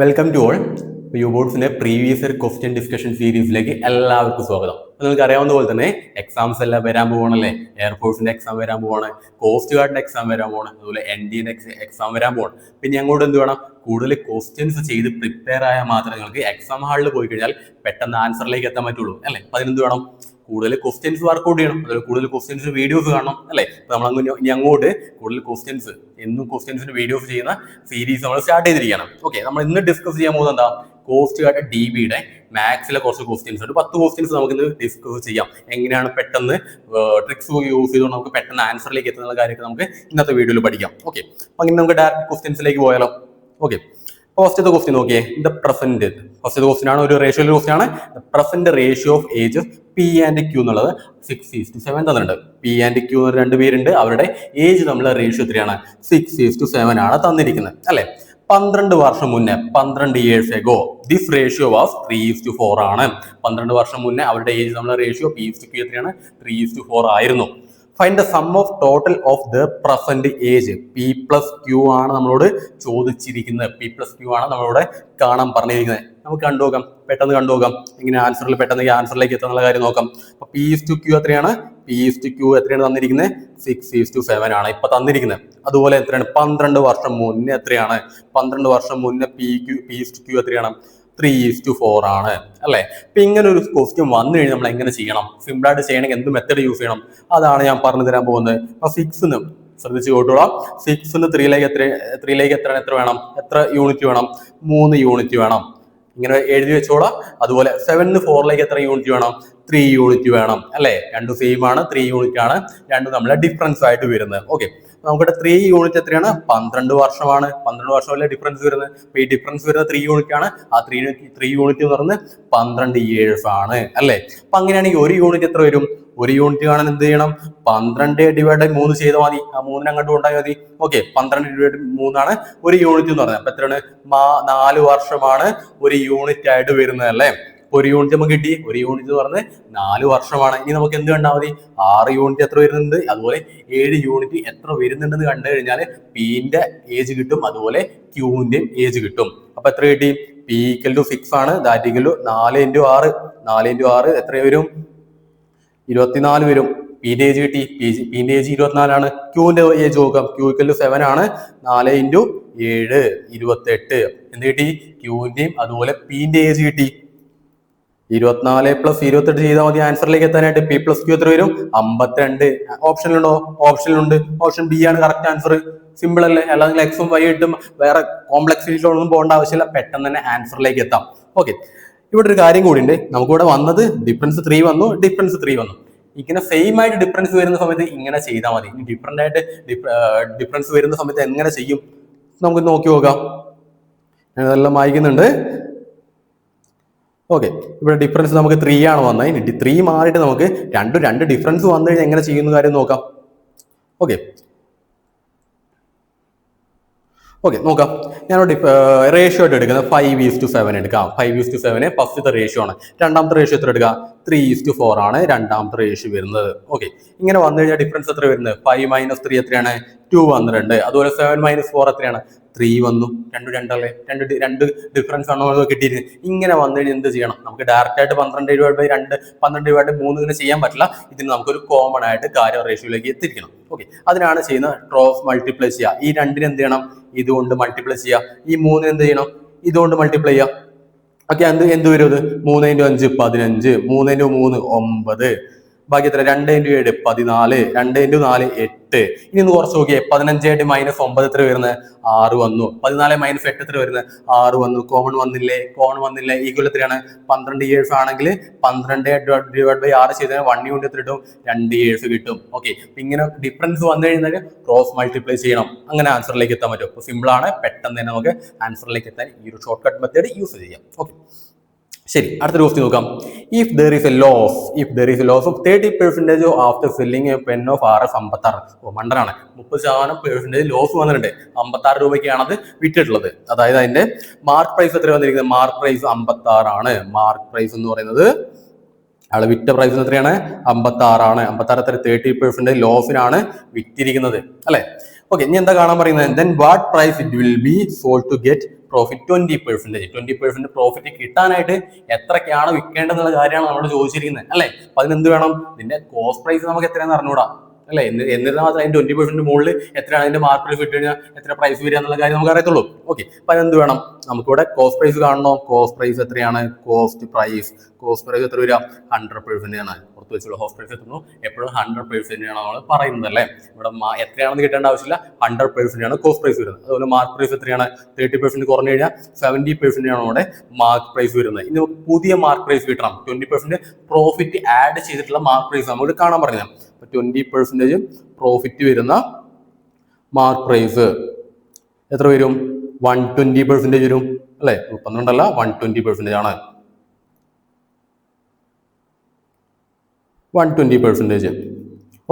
Welcome to all you ബോർഡ്സിന്റെ previous year question discussion സീരീസിലേക്ക് എല്ലാവർക്കും സ്വാഗതം. നിങ്ങൾക്ക് അറിയാവുന്ന പോലെ തന്നെ എക്സാംസ് എല്ലാം വരാൻ പോകണല്ലേ എയർഫോഴ്സിന്റെ എക്സാം വരാൻ പോവാണ്. കോസ്റ്റ് ഗാർഡിന്റെ എക്സാം വരാൻ പോകണം അതുപോലെ എൻ ഡി എക്സാം വരാൻ പോകണം പിന്നെ അങ്ങോട്ട് എന്ത് വേണം? കൂടുതൽ ക്വസ്റ്റ്യൻസ് ചെയ്ത് പ്രിപ്പയർ ആയാൽ മാത്രമേ നിങ്ങൾക്ക് എക്സാം ഹാളിൽ പോയി കഴിഞ്ഞാൽ പെട്ടെന്ന് ആൻസറിലേക്ക് എത്താൻ പറ്റുള്ളൂ. അല്ലേ? അപ്പൊ അതിനെന്ത് വേണം? കൂടുതൽ ക്വസ്റ്റ്യൻസ് വർക്കൗട്ട് ചെയ്യണം. അതുപോലെ കൂടുതൽ ക്വസ്റ്റ്യൻസ് വീഡിയോസ് കാണണം അല്ലേ? നമ്മൾ അങ്ങ് ഇനി അങ്ങോട്ട് കൂടുതൽ ക്വസ്റ്റ്യൻസ് എന്നും ക്വസ്റ്റ്യൻസിന് വീഡിയോസ് ചെയ്യുന്ന സീരീസ് നമ്മൾ സ്റ്റാർട്ട് ചെയ്തിരിക്കണം. ഓക്കെ നമ്മൾ ഇന്ന് ഡിസ്കസ് ചെയ്യാൻ പോകുന്നത് എന്താ? കോസ്റ്റ് ഗാർഡ് ഡി ബിയുടെ മാത്സിലെ കുറച്ച് ക്വസ്റ്റ്യൻസ് ഉണ്ട്. പത്ത് ക്വസ്റ്റ്യൻസ് നമുക്ക് ഇന്ന് ഡിസ്കസ് ചെയ്യാം. എങ്ങനെയാണ് പെട്ടെന്ന് ട്രിക്സ് യൂസ് ചെയ്തുകൊണ്ട് നമുക്ക് പെട്ടെന്ന് ആൻസറിലേക്ക് എത്തുന്ന കാര്യമൊക്കെ നമുക്ക് ഇന്നത്തെ വീഡിയോയിൽ പഠിക്കാം. ഓക്കെ അപ്പൊ ഇന്ന് നമുക്ക് ഡയറക്റ്റ് ക്വസ്റ്റ്യൻസിലേക്ക് പോയാലോ. ഓക്കെ ഫസ്റ്റത്തെ ക്വസ്റ്റ്യൻ നോക്കിയേ. ദ പ്രസന്റ് ഫസ്റ്റത്തെ ക്വസ്റ്റ്യൻ ആണ്. ഒരു റേഷ്യോ ക്വസ്റ്റ്യൻ ആണ്. The present ratio of age P and Q എന്നുള്ളത് സിക്സ് ഈസ് ടു സെവൻ തന്നിട്ടുണ്ട്. പി ആൻഡ് ക്യൂ എന്ന് രണ്ട് പേരുണ്ട്. അവരുടെ ഏജ് നമ്മൾ റേഷ്യോ എത്രയാണ്? സിക്സ് ഈസ് ടു സെവൻ ആണ് തന്നിരിക്കുന്നത്. അല്ലെ? പന്ത്രണ്ട് വർഷം മുന്നേ പന്ത്രണ്ട് years ago this ratio was three is to four ആണ്. പന്ത്രണ്ട് വർഷം മുന്നേ അവരുടെ ഏജ് നമ്മൾ ratio P is to Q എത്രയാണ്? ത്രീ ഈസ് ടു ഫോർ ആയിരുന്നു. Find the sum of total of the present age P plus Q ആണ് നമ്മളോട് ചോദിച്ചിരിക്കുന്നത്. പി പ്ലസ് ക്യൂ ആണ് നമ്മളോട് കാണാൻ പറഞ്ഞിരിക്കുന്നത്. നമുക്ക് കണ്ടുനോക്കാം പെട്ടെന്ന് കണ്ടുനോക്കാം ഇങ്ങനെ ആൻസറിൽ പെട്ടെന്ന് ആൻസറിലേക്ക് എത്തുന്ന കാര്യം നോക്കാം. അപ്പൊ പി ഈസ് ടു ക്യൂ എത്രയാണ്? പി ഈസ് ടു ക്യൂ എത്രയാണ് തന്നിരിക്കുന്നത്? സിക്സ് ഈസ് ടു സെവൻ ആണ് ഇപ്പൊ തന്നിരിക്കുന്നത്. അതുപോലെ എത്രയാണ്? പന്ത്രണ്ട് വർഷം മുന്നേ എത്രയാണ്? പന്ത്രണ്ട് വർഷം മുന്നേ P Q P is to Q എത്രയാണ്? ത്രീ ഈസ് ടു ഫോർ ആണ് അല്ലെ? അപ്പൊ ഇങ്ങനെ ഒരു ക്വസ്റ്റ്യൻ വന്നു കഴിഞ്ഞാൽ നമ്മൾ എങ്ങനെ ചെയ്യണം? സിമ്പിൾ ആയിട്ട് ചെയ്യണമെങ്കിൽ എന്ത് മെത്തേഡ് യൂസ് ചെയ്യണം? അതാണ് ഞാൻ പറഞ്ഞു തരാൻ പോകുന്നത്. അപ്പൊ സിക്സ് ശ്രദ്ധിച്ച് കേട്ടോളാം. സിക്സ് ത്രീയിലേക്ക് എത്ര ത്രീയിലേക്ക് എത്ര എത്ര വേണം? എത്ര യൂണിറ്റ് വേണം? മൂന്ന് യൂണിറ്റ് വേണം. ഇങ്ങനെ എഴുതി വെച്ചോളാം. അതുപോലെ സെവനിന് ഫോറിലേക്ക് എത്ര യൂണിറ്റ് വേണം? ത്രീ യൂണിറ്റ് വേണം അല്ലെ? രണ്ട് സെയിം ആണ് ത്രീ യൂണിറ്റ് ആണ്. രണ്ട് നമ്മളെ ഡിഫറൻസ് ആയിട്ട് വരുന്നത്. ഓക്കെ നമുക്കിവിടെ ത്രീ യൂണിറ്റ് എത്രയാണ്? പന്ത്രണ്ട് വർഷമാണ്. പന്ത്രണ്ട് വർഷമല്ലേ ഡിഫറൻസ് വരുന്നത്? അപ്പൊ ഈ ഡിഫറൻസ് വരുന്ന ത്രീ യൂണിറ്റ് ആണ്. ആ ത്രീ ത്രീ യൂണിറ്റ് എന്ന് പറയുന്നത് പന്ത്രണ്ട് ഇയേഴ്സ് ആണ് അല്ലെ? അപ്പൊ അങ്ങനെയാണെങ്കിൽ ഒരു യൂണിറ്റ് എത്ര വരും? ഒരു യൂണിറ്റ് കാണാൻ എന്ത് ചെയ്യണം? പന്ത്രണ്ട് ഡിവൈഡ് മൂന്ന് ചെയ്താൽ മതി. ആ മൂന്നിന് അങ്ങോട്ട് കൊണ്ടാൽ മതി. ഓക്കെ പന്ത്രണ്ട് ഡിവൈഡ് മൂന്നാണ് ഒരു യൂണിറ്റ് എന്ന് പറഞ്ഞത് അപ്പൊ എത്രയാണ്? നാല് വർഷമാണ് ഒരു യൂണിറ്റ് ആയിട്ട് വരുന്നത് അല്ലേ? ഒരു യൂണിറ്റ് നമുക്ക് കിട്ടി. ഒരു യൂണിറ്റ് എന്ന് പറഞ്ഞ് നാല് വർഷമാണ്. ഇനി നമുക്ക് എന്ത് കണ്ടാൽ മതി? ആറ് യൂണിറ്റ് എത്ര വരുന്നുണ്ട്? അതുപോലെ ഏഴ് യൂണിറ്റ് എത്ര വരുന്നുണ്ടെന്ന് കണ്ടു കഴിഞ്ഞാൽ പിന്റെ ഏജ് കിട്ടും. അതുപോലെ ക്യൂവിന്റെയും ഏജ് കിട്ടും. അപ്പൊ എത്ര കിട്ടി? പി ഈക്വൽ ടു സിക്സ് ആണ്. ദാറ്റ് ഈക്വൽ ടു നാല് ഇന്റു ആറ്. നാല് ഇന്റു ആറ് എത്ര വരും? ഇരുപത്തിനാല് വരും. പിന്റെ ഏജ് കിട്ടി. പിന്റെ ഏജ് ഇരുപത്തിനാലാണ് ക്യൂവിന്റെ ഏജ് നോക്കാം. ക്യൂ ഇക്കൽ സെവൻ ആണ്. നാല് ഇന്റു ഏഴ് ഇരുപത്തെട്ട്. എന്ത് കിട്ടി? ക്യൂവിന്റെയും അതുപോലെ പിന്റെ ഏജ് കിട്ടി. ഇരുപത്തിനാല് പ്ലസ് ഇരുപത്തെട്ട് ചെയ്താൽ മതി. ആൻസറിലേക്ക് എത്താനായിട്ട് പി പ്ലസ് ക്യൂ എത്ര വരും? അമ്പത്തിരണ്ട്. ഓപ്ഷനിലുണ്ടോ ഓപ്ഷനിലുണ്ട് ഓപ്ഷൻ ബി ആണ് കറക്റ്റ് ആൻസർ സിമ്പിൾ അല്ലേ? അല്ലാതെ എക്സും വൈ ഇട്ടും വേറെ കോംപ്ലക്സിറ്റിയിലൊന്നും പോകേണ്ട ആവശ്യമില്ല. പെട്ടെന്ന് തന്നെ ആൻസറിലേക്ക് എത്താം. ഓക്കെ ഇവിടെ ഒരു കാര്യം കൂടി ഉണ്ട് നമുക്കിവിടെ വന്നത് ഡിഫറൻസ് ത്രീ വന്നു ഡിഫറൻസ് ത്രീ വന്നു. ഇങ്ങനെ സെയിം ആയിട്ട് ഡിഫറൻസ് വരുന്ന സമയത്ത് ഇങ്ങനെ ചെയ്താൽ മതി. ഇനി ഡിഫറെന്റ് ആയിട്ട് ഡിഫറൻസ് വരുന്ന സമയത്ത് എങ്ങനെ ചെയ്യും? നമുക്ക് നോക്കി നോക്കാം. ഞാൻ ഇതെല്ലാം വായിക്കുന്നുണ്ട്. ഓക്കെ ഇവിടെ ഡിഫറൻസ് നമുക്ക് ത്രീ ആണ് വന്നത്. ഇനി ത്രീ മാറിയിട്ട് നമുക്ക് രണ്ട് രണ്ട് ഡിഫറൻസ് വന്നു കഴിഞ്ഞാൽ എങ്ങനെ ചെയ്യുന്ന കാര്യം നോക്കാം. ഓക്കെ ഓക്കെ നോക്കാം. ഞാൻ റേഷ്യോ ആയിട്ട് എടുക്കുന്നത് ഫൈവ് ഈസ് ടു സെവൻ എടുക്കാം. ഫൈവ് ഈസ് ടു സെവന് ഫസ്റ്റത്തെ റേഷ്യോ ആണ്. രണ്ടാമത്തെ റേഷ്യോ എത്ര എടുക്കുക ത്രീ ഈസ് ടു ഫോർ ആണ് രണ്ടാമത്തെ റേഷ്യോ വരുന്നത്. ഓക്കെ ഇങ്ങനെ വന്നു കഴിഞ്ഞാൽ ഡിഫറൻസ് എത്ര വരുന്നത്? ഫൈവ് മൈനസ് ത്രീ എത്രയാണ്? ടു വന്നിട്ടുണ്ട് അതുപോലെ സെവൻ മൈനസ് ഫോർ എത്രയാണ്? ത്രീ വന്നു. രണ്ട് രണ്ടല്ലേ? രണ്ട് രണ്ട് ഡിഫറൻസ് ആണോ കിട്ടിയിരുന്നത് ഇങ്ങനെ വന്നു കഴിഞ്ഞാൽ എന്ത് ചെയ്യണം? നമുക്ക് ഡയറക്റ്റ് ആയിട്ട് പന്ത്രണ്ട് ഡിവൈഡ് ബൈ രണ്ട് പന്ത്രണ്ട് ഡിവൈഡ് മൂന്ന് ഇങ്ങനെ ചെയ്യാൻ പറ്റില്ല. ഇതിന് നമുക്കൊരു കോമൺ ആയിട്ട് കാര്യം റേഷ്യോയിലേക്ക് എത്തിക്കണം ഓക്കെ അതിനാണ് ചെയ്യുന്നത് ട്രോഫ് മൾട്ടിപ്ലൈ ചെയ്യുക. ഈ രണ്ടിന് എന്ത് ചെയ്യണം? ഇതുകൊണ്ട് മൾട്ടിപ്ലൈ ചെയ്യുക. ഈ മൂന്നിന് എന്ത് ചെയ്യണം? ഇതുകൊണ്ട് മൾട്ടിപ്ലൈ ചെയ്യുക. ഓക്കെ എന്ത് എന്ത് വരും അത്? മൂന്ന് ഇന്റു അഞ്ച് പതിനഞ്ച്. മൂന്ന് ഇന്റു മൂന്ന് ഒമ്പത്. ബാക്കി എത്ര രണ്ട് ഇന്റു ഏഴ് പതിനാല് രണ്ട് ഇന്റു നാല് എട്ട്. ഇനി ഒന്ന് കുറച്ച് നോക്കിയേ പതിനഞ്ചായിട്ട് മൈനസ് ഒമ്പത് എത്ര വരുന്നത് ആറ് വന്നു. പതിനാല് മൈനസ് എട്ട് എത്ര വരുന്നത് ആറ് വന്നു. കോമൺ വന്നില്ലേ? കോമൺ വന്നില്ലേ? ഈക്വൽ എത്രയാണ്? പന്ത്രണ്ട് ഇയേഴ്സ് ആണെങ്കിൽ പന്ത്രണ്ട് ഡിവൈഡ് ബൈ ആറ് ചെയ്താൽ വൺ യൂണിറ്റ് എത്ര കിട്ടും? രണ്ട് ഇയേഴ്സ് കിട്ടും. ഓക്കെ ഇങ്ങനെ ഡിഫറൻസ് വന്നു കഴിഞ്ഞാൽ ക്രോസ് മൾട്ടിപ്ലൈ ചെയ്യണം. അങ്ങനെ ആൻസറിലേക്ക് എത്താൻ പറ്റും. അപ്പോൾ സിമ്പിൾ ആണ്. പെട്ടെന്ന് തന്നെ നമുക്ക് ആൻസറിലേക്ക് എത്താൻ ഈ ഒരു ഷോർട്ട് കട്ട് മെത്തേഡ് യൂസ് ചെയ്യാം. ഓക്കെ ശരി അടുത്ത ക്വസ്റ്റ്യൻ നോക്കാം. If there is a loss if there is a loss of thirty percentage after selling pen of R S അമ്പത്താറ്. മണ്ടനാണ് മുപ്പത് ശതമാനം പെർസെന്റേജ് ലോസ് വന്നിട്ടുണ്ട്. അമ്പത്താറ് രൂപയ്ക്കാണ് അത് വിറ്റിട്ടുള്ളത്. അതായത് അതിന്റെ മാർക്ക് പ്രൈസ് എത്ര വന്നിരിക്കുന്നത്? മാർക്ക് പ്രൈസ് അമ്പത്താറാണ്. മാർക്ക് പ്രൈസ് എന്ന് പറയുന്നത് അയാൾ വിറ്റ പ്രൈസ് എത്രയാണ്? അമ്പത്താറാണ്. അമ്പത്താറ് എത്ര? തേർട്ടി പെർസെന്റേജ് ലോസിനാണ് വിറ്റിരിക്കുന്നത്. അല്ലേ? ഓക്കെ ഇനി എന്താ കാണാൻ പറയുന്നത്? Then what price it will be sold to get profit twenty percentage twenty percent profit കിട്ടാനായിട്ട് എത്രക്കാണ് വിൽക്കേണ്ടതെന്നുള്ള കാര്യമാണ് നമ്മൾ ചോദിച്ചിരിക്കുന്നത്. അല്ലേ? അപ്പൊ അതിനെന്ത് വേണം? ഇതിന്റെ കോസ്റ്റ് പ്രൈസ് നമുക്ക് എത്രയാണെന്ന് അറിഞ്ഞൂടാ അല്ലെ? എന്നിരുന്ന എന്നിരുന്നാൽ മാത്രം അതിന്റെ ട്വന്റി പെർസെന്റ് മുകളിൽ എത്രയാണ് അതിന്റെ മാർക്കറ്റ് ഫിറ്റ് കഴിഞ്ഞാൽ എത്ര പ്രൈസ് വരിക എന്നുള്ള കാര്യം നമുക്ക് അറിയത്തുള്ളൂ. ഓക്കെ അപ്പൊ അതെന്ത് വേണം? നമുക്കിവിടെ കോസ്റ്റ് പ്രൈസ് കാണണോ? കോസ്റ്റ് പ്രൈസ് എത്രയാണ്? കോസ്റ്റ് പ്രൈസ് പ്രൈസ് എത്ര വരിക? ഹൺഡ്രഡ് പെർസെന്റ് ആണ്. പുറത്ത് വെച്ചുള്ള ഹോസ്പിറ്റൽ എത്തുന്നു. എപ്പോഴും ഹൺഡ്രഡ് പെർസെന്റ് ആണ് നമ്മൾ പറയുന്നത് അല്ലേ? ഇവിടെ എത്രയാണെന്ന് കിട്ടേണ്ട ആവശ്യമില്ല. ഹൺഡ്രഡ് പെർസെന്റ് ആണ് കോസ്റ്റ് പ്രൈസ് വരുന്നത്. അതുപോലെ മാർക്ക് പ്രൈസ് എത്രയാണ്? തേർട്ടി പെർസെന്റ് കുറഞ്ഞു കഴിഞ്ഞാൽ സെവന്റി പെർസെന്റ് ആണ് നമ്മുടെ മാർക്ക് പ്രൈസ് വരുന്നത്. ഇനി പുതിയ മാർക്ക് പ്രൈസ് കിട്ടണം. ട്വന്റി പെർസെന്റ് പ്രോഫിറ്റ് ആഡ് ചെയ്തിട്ടുള്ള മാർക്ക് പ്രൈസ് നമുക്ക് കാണാൻ പറഞ്ഞത് അപ്പൊ ട്വന്റി പെർസെന്റേജ് പ്രോഫിറ്റ് വരുന്ന മാർക്ക് പ്രൈസ് എത്ര വരും? വൺ ട്വന്റി പെർസെന്റേജ് വരും. അല്ലെ? പന്ത്രണ്ടല്ല വൺ ട്വന്റി പെർസെന്റേജ് ആണ്. വൺ ട്വന്റി പെർസെന്റേജ്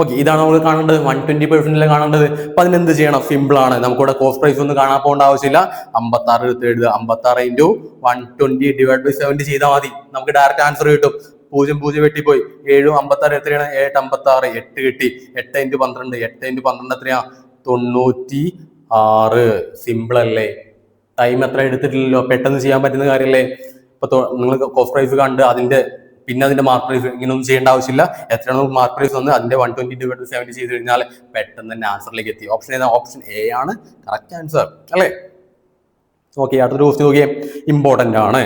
ഓക്കെ ഇതാണ് നമ്മൾ കാണേണ്ടത്. വൺ ട്വന്റി പെർസെന്റിലെ കാണേണ്ടത്. അപ്പൊ അതിനെന്ത് ചെയ്യണം? സിമ്പിൾ ആണ്. നമുക്കിവിടെ കോസ്റ്റ് പ്രൈസ് ഒന്നും കാണാൻ പോകേണ്ട ആവശ്യമില്ല. അമ്പത്തി ആറ് എടുത്ത് എഴുതുക. അമ്പത്തി ആറ് into one twenty divide by seventy ചെയ്താൽ മതി. നമുക്ക് ഡയറക്റ്റ് ആൻസർ കിട്ടും. പൂജ്യം പൂജ്യം വെട്ടിപ്പോയി. ഏഴും അമ്പത്തി ആറ് എത്രയാണ്? ഏഴ് അമ്പത്തി ആറ് എട്ട് കിട്ടി. എട്ട് ഇന്റു പന്ത്രണ്ട്. എട്ട് ഇന്റു പന്ത്രണ്ട് എത്രയാ? തൊണ്ണൂറ്റി ആറ് സിമ്പിൾ അല്ലേ? ടൈം എത്ര എടുത്തിട്ടില്ലല്ലോ? പെട്ടെന്ന് ചെയ്യാൻ പറ്റുന്ന കാര്യമല്ലേ? ഇപ്പൊ നിങ്ങൾ കോസ്റ്റ് പ്രൈസ് കണ്ട് അതിന്റെ പിന്നെ അതിന്റെ മാർക്ക് പ്രൈസ് ഇങ്ങനെയൊന്നും ചെയ്യേണ്ട ആവശ്യമില്ല. എത്രയാണ് മാർക്ക് പ്രൈസ് വന്ന് അതിന്റെ വൺ ട്വന്റി ഡിവൈഡ് സെവന്റി ചെയ്ത് കഴിഞ്ഞാൽ പെട്ടെന്ന് തന്നെ ആൻസറിലേക്ക് എത്തി. ഓപ്ഷൻ ഏതാ ഓപ്ഷൻ എ ആണ്. കറക്റ്റ് ആൻസർ അല്ലേ? ഓക്കെ അടുത്തൊരു ക്വസ്റ്റ്യൻ നോക്കിയേ. ഇമ്പോർട്ടന്റ് ആണ്.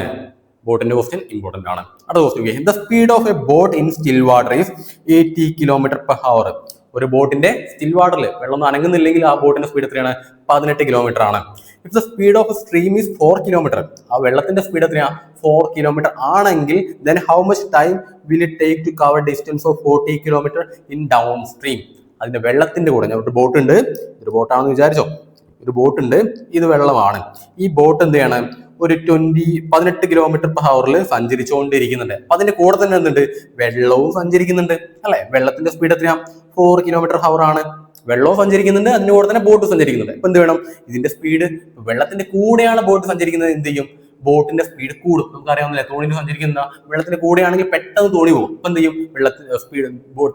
ബോട്ടിന്റെ ക്വസ്റ്റ്യൻ ഇമ്പോർട്ടന്റ് ആണ്. അടുത്ത ക്വസ്റ്റ്യൻ നോക്കിയേ. The speed of a boat in still water is eighty kilometre per hour ഒരു ബോട്ടിന്റെ സ്റ്റിൽ വാട്ടറിൽ വെള്ളം അനങ്ങുന്നില്ലെങ്കിൽ ആ ബോട്ടിന്റെ സ്പീഡ് എത്രയാണ്? പതിനെട്ട് കിലോമീറ്റർ ആണ്. If the speed of stream is four kilometre ആ വെള്ളത്തിന്റെ സ്പീഡ് എത്രയാണ് ഫോർ കിലോമീറ്റർ ആണെങ്കിൽ then how much time will it take to cover distance of forty kilometre in downstream അതിന്റെ വെള്ളത്തിന്റെ കൂടെ. ഒരു ബോട്ട് ഉണ്ട്. ഒരു ബോട്ടാണെന്ന് വിചാരിച്ചോ? ഒരു ബോട്ട് ഉണ്ട്. ഇത് വെള്ളമാണ്. ഈ ബോട്ട് എന്ത് ചെയ്യണം? ഒരു ട്വന്റി പതിനെട്ട് കിലോമീറ്റർ പെർ ഹവറിൽ സഞ്ചരിച്ചുകൊണ്ടിരിക്കുന്നുണ്ട് അപ്പൊ അതിന്റെ കൂടെ തന്നെ എന്തുണ്ട്? വെള്ളവും സഞ്ചരിക്കുന്നുണ്ട്. അല്ലെ? വെള്ളത്തിന്റെ സ്പീഡ് എത്രയാ? ഫോർ കിലോമീറ്റർ ഹവർ ആണ്. വെള്ളവും സഞ്ചരിക്കുന്നുണ്ട് അതിന്റെ കൂടെ തന്നെ ബോട്ട് സഞ്ചരിക്കുന്നുണ്ട്. അപ്പൊ എന്ത് വേണം? ഇതിന്റെ സ്പീഡ് വെള്ളത്തിന്റെ കൂടെയാണ് ബോട്ട് സഞ്ചരിക്കുന്നത്. എന്ത് ചെയ്യും? ബോട്ടിന്റെ സ്പീഡ് കൂടും. നമുക്കറിയാവുന്നില്ല തോണിയിൽ സഞ്ചരിക്കുന്ന വെള്ളത്തിന്റെ കൂടെയാണെങ്കിൽ പെട്ടെന്ന് തോണി പോകും. അപ്പൊ എന്ത് ചെയ്യും? വെള്ളത്തിൽ സ്പീഡ്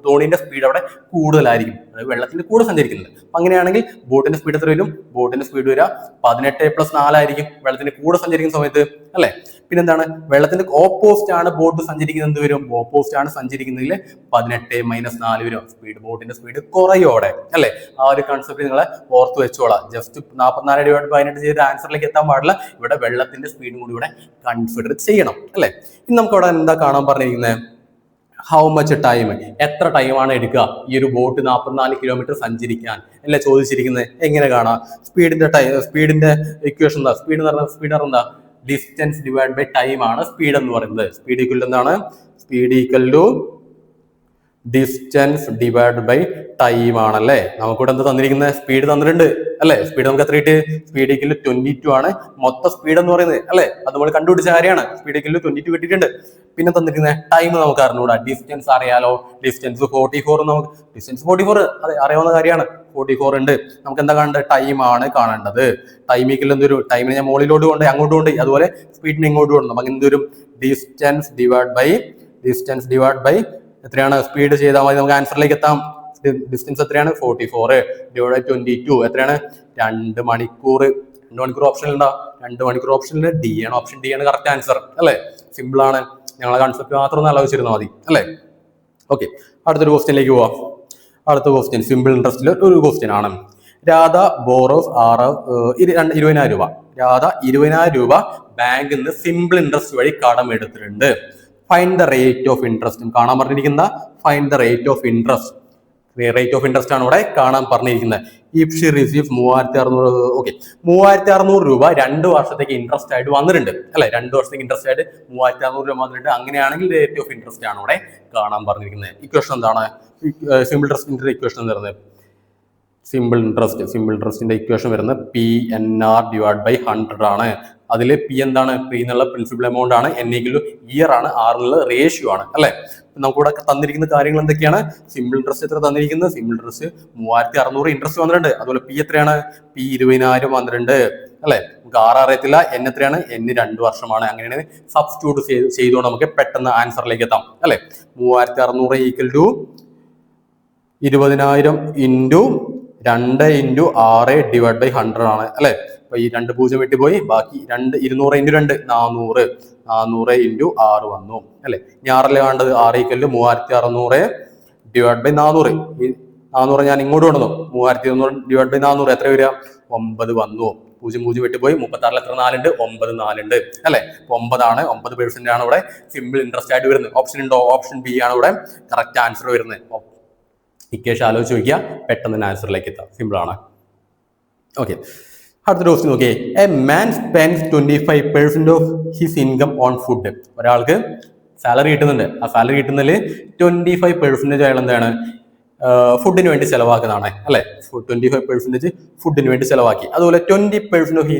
തോണിന്റെ സ്പീഡ് അവിടെ കൂടുതലായിരിക്കും. അതായത് വെള്ളത്തിന്റെ കൂടെ സഞ്ചരിക്കുന്നത്. അപ്പൊ അങ്ങനെയാണെങ്കിൽ ബോട്ടിന്റെ സ്പീഡ് എത്ര വരും? ബോട്ടിന്റെ സ്പീഡ് വരിക പതിനെട്ട് പ്ലസ് നാലായിരിക്കും. വെള്ളത്തിന്റെ കൂടെ സഞ്ചരിക്കുന്ന സമയത്ത് അല്ലെ? പിന്നെന്താണ്? വെള്ളത്തിന്റെ ഓപ്പോസിറ്റ് ആണ് ബോട്ട് സഞ്ചരിക്കുന്നത്. എന്ത് വരും? ഓപ്പോസിറ്റ് ആണ് സഞ്ചരിക്കുന്നതിൽ പതിനെട്ട് മൈനസ് നാല് വരും. സ്പീഡ് ബോട്ടിന്റെ സ്പീഡ് കുറയോടെ. അല്ലെ? ആ ഒരു കൺസെപ്റ്റ് നിങ്ങൾ ഓർത്ത് വെച്ചോളാം. ജസ്റ്റ് നാൽപ്പത്തിനാല് ഡിവൈഡ് പതിനെട്ട് ചെയ്ത് ആൻസറിലേക്ക് എത്താൻ പാടില്ല. ഇവിടെ വെള്ളത്തിന്റെ സ്പീഡും കൂടി ഇവിടെ കൺസിഡർ ചെയ്യണം. അല്ലെ? ഇനി നമുക്ക് ഇവിടെ എന്താ കാണാൻ പറഞ്ഞിരിക്കുന്നത് ഹൗ മച്ച് ടൈം എത്ര ടൈമാണ് എടുക്കുക? ഈ ഒരു ബോട്ട് നാൽപ്പത്തിനാല് കിലോമീറ്റർ സഞ്ചരിക്കാൻ. അല്ലെ? ചോദിച്ചിരിക്കുന്നത് എങ്ങനെ കാണാം? സ്പീഡിന്റെ ടൈം സ്പീഡിന്റെ ഇക്വേഷൻ എന്താ? സ്പീഡ് എന്ന് പറഞ്ഞാൽ സ്പീഡ് എന്താ? ഡിസ്റ്റൻസ് ഡിവൈഡ് ബൈ ടൈം ആണ് സ്പീഡ് എന്ന് പറയുന്നത്. സ്പീഡ് ഈക്വൽ എന്താണ്? Speed equal to distance divide by time ആണല്ലേ? നമുക്കിവിടെ എന്താ തന്നിരിക്കുന്നത് സ്പീഡ് തന്നിട്ടുണ്ട് അല്ലെ? സ്പീഡ് നമുക്ക് എത്ര കിട്ടി? സ്പീഡ് ഈക്വൽ ട്വന്റി ടു ആണ്. മൊത്തം സ്പീഡ് എന്ന് പറയുന്നത് അല്ലെ? അത് നമ്മൾ കണ്ടുപിടിച്ച കാര്യമാണ്. സ്പീഡ് ഈക്വൽ ട്വന്റി ടു കിട്ടിയിട്ടുണ്ട്. പിന്നെ തന്നിരിക്കുന്ന ടൈം നമുക്ക് അറിഞ്ഞുകൂടാ. ഡിസ്റ്റൻസ് അറിയാലോ? ഡിസ്റ്റൻസ് ഫോർട്ടി ഫോർ നമുക്ക് ഡിസ്റ്റൻസ് ഫോർട്ടി ഫോർ അതെ അറിയാവുന്ന കാര്യമാണ്. ഫോർട്ടി ഫോർ ഉണ്ട്. നമുക്ക് എന്താ കാണേണ്ടത്? ടൈം ആണ് കാണേണ്ടത്. ടൈം ഈക്വൽ എന്തൊരു ടൈമിനെ ഞാൻ മുകളിലോട്ട് കൊണ്ട് അങ്ങോട്ട് കൊണ്ട് അതുപോലെ സ്പീഡിനെ ഇങ്ങോട്ട് കൊണ്ട് നമുക്ക് എന്തൊരു distance divide by distance divide by എത്രയാണ്? സ്പീഡ് ചെയ്താൽ മതി. നമുക്ക് ആൻസറിലേക്ക് എത്താം. ഡിസ്റ്റൻസ് എത്രയാണ്? Forty four divide twenty two എത്രയാണ്? രണ്ട് മണിക്കൂർ. രണ്ട് മണിക്കൂർ ഓപ്ഷൻ ഉണ്ടോ രണ്ട് മണിക്കൂർ ഓപ്ഷനിൽ ഡി ആണ്. ഓപ്ഷൻ ഡി ആണ് കറക്റ്റ് ആൻസർ അല്ലേ? സിമ്പിൾ ആണ്. ഞങ്ങളെ കൺസെപ്റ്റ് മാത്രം ഒന്ന് ആലോചിച്ചിരുന്നാൽ മതി. അല്ലേ? ഓക്കെ അടുത്തൊരു ക്വസ്റ്റ്യനിലേക്ക് പോവാം. അടുത്ത ക്വസ്റ്റ്യൻ സിമ്പിൾ ഇൻട്രസ്റ്റിൽ ഒരു ക്വസ്റ്റ്യൻ ആണ്. രാധ ബോറോസ് ആറ് ഇരുപതിനായിരം രൂപ. രാധ ഇരുപതിനായിരം രൂപ ബാങ്കിൽ നിന്ന് സിമ്പിൾ ഇൻട്രസ്റ്റ് വഴി കടം എടുത്തിട്ടുണ്ട്. Find the rate of interest കാണാൻ പറഞ്ഞിരിക്കുന്ന find the rate of interest rate of interest ആണ് ഇവിടെ കാണാൻ പറഞ്ഞിരിക്കുന്നത്. ഇഫ് ഷി റിസീവ് മൂവായിരത്തി അറുന്നൂറ് ഓക്കെ മൂവായിരത്തി അറുന്നൂറ് രൂപ രണ്ട് വർഷത്തേക്ക് ഇൻട്രസ്റ്റ് ആയിട്ട് വന്നിട്ടുണ്ട്. അല്ലെ? രണ്ട് വർഷത്തേക്ക് ഇൻട്രസ്റ്റ് ആയിട്ട് മൂവായിരത്തി അറുന്നൂറ് രൂപ വന്നിട്ടുണ്ട്. അങ്ങനെയാണെങ്കിൽ റേറ്റ് ഓഫ് ഇൻട്രസ്റ്റ് ആണ് ഇവിടെ കാണാൻ പറഞ്ഞിരിക്കുന്നത്. ഇക്വേഷൻ എന്താണ്? സിമ്പിൾ ഇൻട്രസ്റ്റിന്റെ ഇക്വേഷൻ എന്ന് പറയുന്നത്. സിമ്പിൾ ഇൻട്രസ്റ്റ് സിമ്പിൾ ഇൻട്രസ്റ്റിന്റെ ഇക്വേഷൻ വരുന്നത് P N R divide by hundred ആണ്. അതിൽ പി എന്താണ്? പി എന്നുള്ള പ്രിൻസിപ്പൽ എമൗണ്ട് ആണ്. എൻ ഈക്വൽ ഇയർ ആണ്. ആറിനുള്ള റേഷ്യോ ആണ്. അല്ലെ? നമുക്കിവിടെ തന്നിരിക്കുന്ന കാര്യങ്ങൾ എന്തൊക്കെയാണ്? സിമ്പിൾ ഇൻട്രസ്റ്റ് എത്ര തന്നിരിക്കുന്നത്? സിമ്പിൾ ഇൻട്രസ്റ്റ് മൂവായിരത്തി അറുന്നൂറ് ഇൻട്രസ്റ്റ് വന്നിട്ടുണ്ട്. അതുപോലെ പി എത്രയാണ്? പി ഇരുപതിനായിരം വന്നിട്ടുണ്ട്. അല്ലെ? നമുക്ക് ആർ അറിയത്തില്ല. എൻ എത്രയാണ്? എൻ രണ്ട് വർഷമാണ്. അങ്ങനെയാണ് സബ്സ്റ്റിറ്റ്യൂട്ട് ചെയ്ത് ചെയ്തുകൊണ്ട് നമുക്ക് പെട്ടെന്ന് ആൻസറിലേക്ക് എത്താം. അല്ലെ? മൂവായിരത്തി അറുന്നൂറ് ഈക്വൽ ടു ഇരുപതിനായിരം ഇന്റു രണ്ട് ഇന്റു ആറ് ഡിവൈഡ് ബൈ ഹൺഡ്രഡ് ആണ്. അല്ലെ? അപ്പൊ ഈ രണ്ട് പൂജ്യം വെട്ടിപ്പോയി. ബാക്കി രണ്ട് ഇരുന്നൂറ് ഇന്റു രണ്ട് നാനൂറ്. നാനൂറ് ഇന്റു ആറ് വന്നു. അല്ലെ? ഇനി ആറല്ലേ വേണ്ടത്? ആറ് ഈക്കൽ മൂവായിരത്തി അറുന്നൂറ് ഡിവൈഡ് ബൈ നാനൂറ്. നാനൂറ് ഞാൻ ഇങ്ങോട്ട് കൊണ്ടുവന്നു. മൂവായിരത്തി ഇരുന്നൂറ് ഡിവൈഡ് ബൈ നാനൂറ് എത്ര വരിക? ഒമ്പത് വന്നു. പൂജ്യം പൂജ്യം വെട്ടിപ്പോയി. മുപ്പത്തി ആറിൽ എത്ര നാലുണ്ട്? ഒമ്പത് നാലുണ്ട്. അല്ലെ? ഒമ്പതാണ്. ഒമ്പത് പെർസെന്റ് ആണ് ഇവിടെ സിമ്പിൾ ഇൻട്രസ്റ്റ് ആയിട്ട് വരുന്നത്. ഓപ്ഷൻ ഉണ്ടോ? ഓപ്ഷൻ ബി ആണ് ഇവിടെ. കറക്റ്റ് ആൻസർ വരുന്നത്. ഇക്കേഷ് ആലോചിച്ച് നോക്കിയാൽ പെട്ടെന്ന് ആൻസറിലേക്ക് എത്താം. സിമ്പിൾ ആണ്. ഓക്കെ. അടുത്ത ക്വസ്റ്റ്യൻ നോക്കിയേ. A man spends twenty five percent of his income on food ഒരാൾക്ക് സാലറി കിട്ടുന്നുണ്ട്. ആ സാലറി കിട്ടുന്നതിൽ ട്വന്റി ഫൈവ് പെർസെന്റേജ് അയാൾ എന്താണ് ഫുഡിന് വേണ്ടി ചിലവാക്കുന്നതാണ്. അല്ലെ? ട്വന്റി ഫൈവ് പെർസെന്റേജ് ഫുഡിന് വേണ്ടി ചിലവാക്കി. അതുപോലെ twenty percent of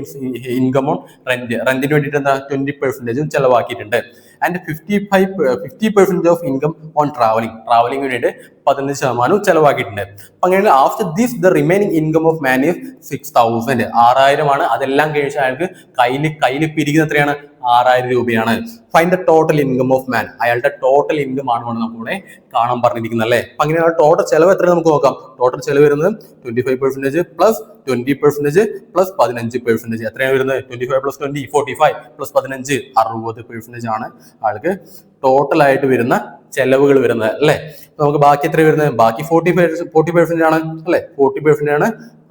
income on rent റെന്റിന് വേണ്ടിയിട്ട് എന്താ? ട്വന്റി പെർസെന്റേജും ചെലവാക്കിയിട്ടുണ്ട്. And fifty five fifty percentage of income on travelling travelling വേണ്ടിയിട്ട് പതിനഞ്ച് ശതമാനവും ചെലവാക്കിയിട്ടുണ്ട്. അപ്പം അങ്ങനെ after this the remaining income of man is six thousand ആറായിരമാണ് അതെല്ലാം കഴിച്ച് അയാൾക്ക് കയ്യിൽ കയ്യിൽ പിരിക്കുന്ന എത്രയാണ്? ആറായിരം രൂപയാണ്. Fine the total income of man അയാളുടെ ടോട്ടൽ ഇൻകം ആണ് നമുക്കിവിടെ കാണാൻ പറഞ്ഞിരിക്കുന്നത് അല്ലേ? അപ്പം അങ്ങനെ ടോട്ടൽ ചെലവ് എത്ര നമുക്ക് നോക്കാം. ടോട്ടൽ ചെലവ് വരുന്നത് twenty five percentage plus twenty percentage plus പതിനഞ്ച് പെർസെന്റേജ് എത്രയാണ് വരുന്നത്? Twenty five plus twenty forty five plus പതിനഞ്ച് അറുപത് പെർസെന്റേജ് ആണ് ആൾക്ക് ടോട്ടൽ ആയിട്ട് വരുന്ന ചെലവുകൾ വരുന്നത് അല്ലേ? നമുക്ക് ബാക്കി എത്ര വരുന്നത്? ബാക്കി ഫോർട്ടി ഫോർട്ടി പെർസെന്റ് ആണ് അല്ലെ? ഫോർട്ടി പെർസെന്റ് ആണ്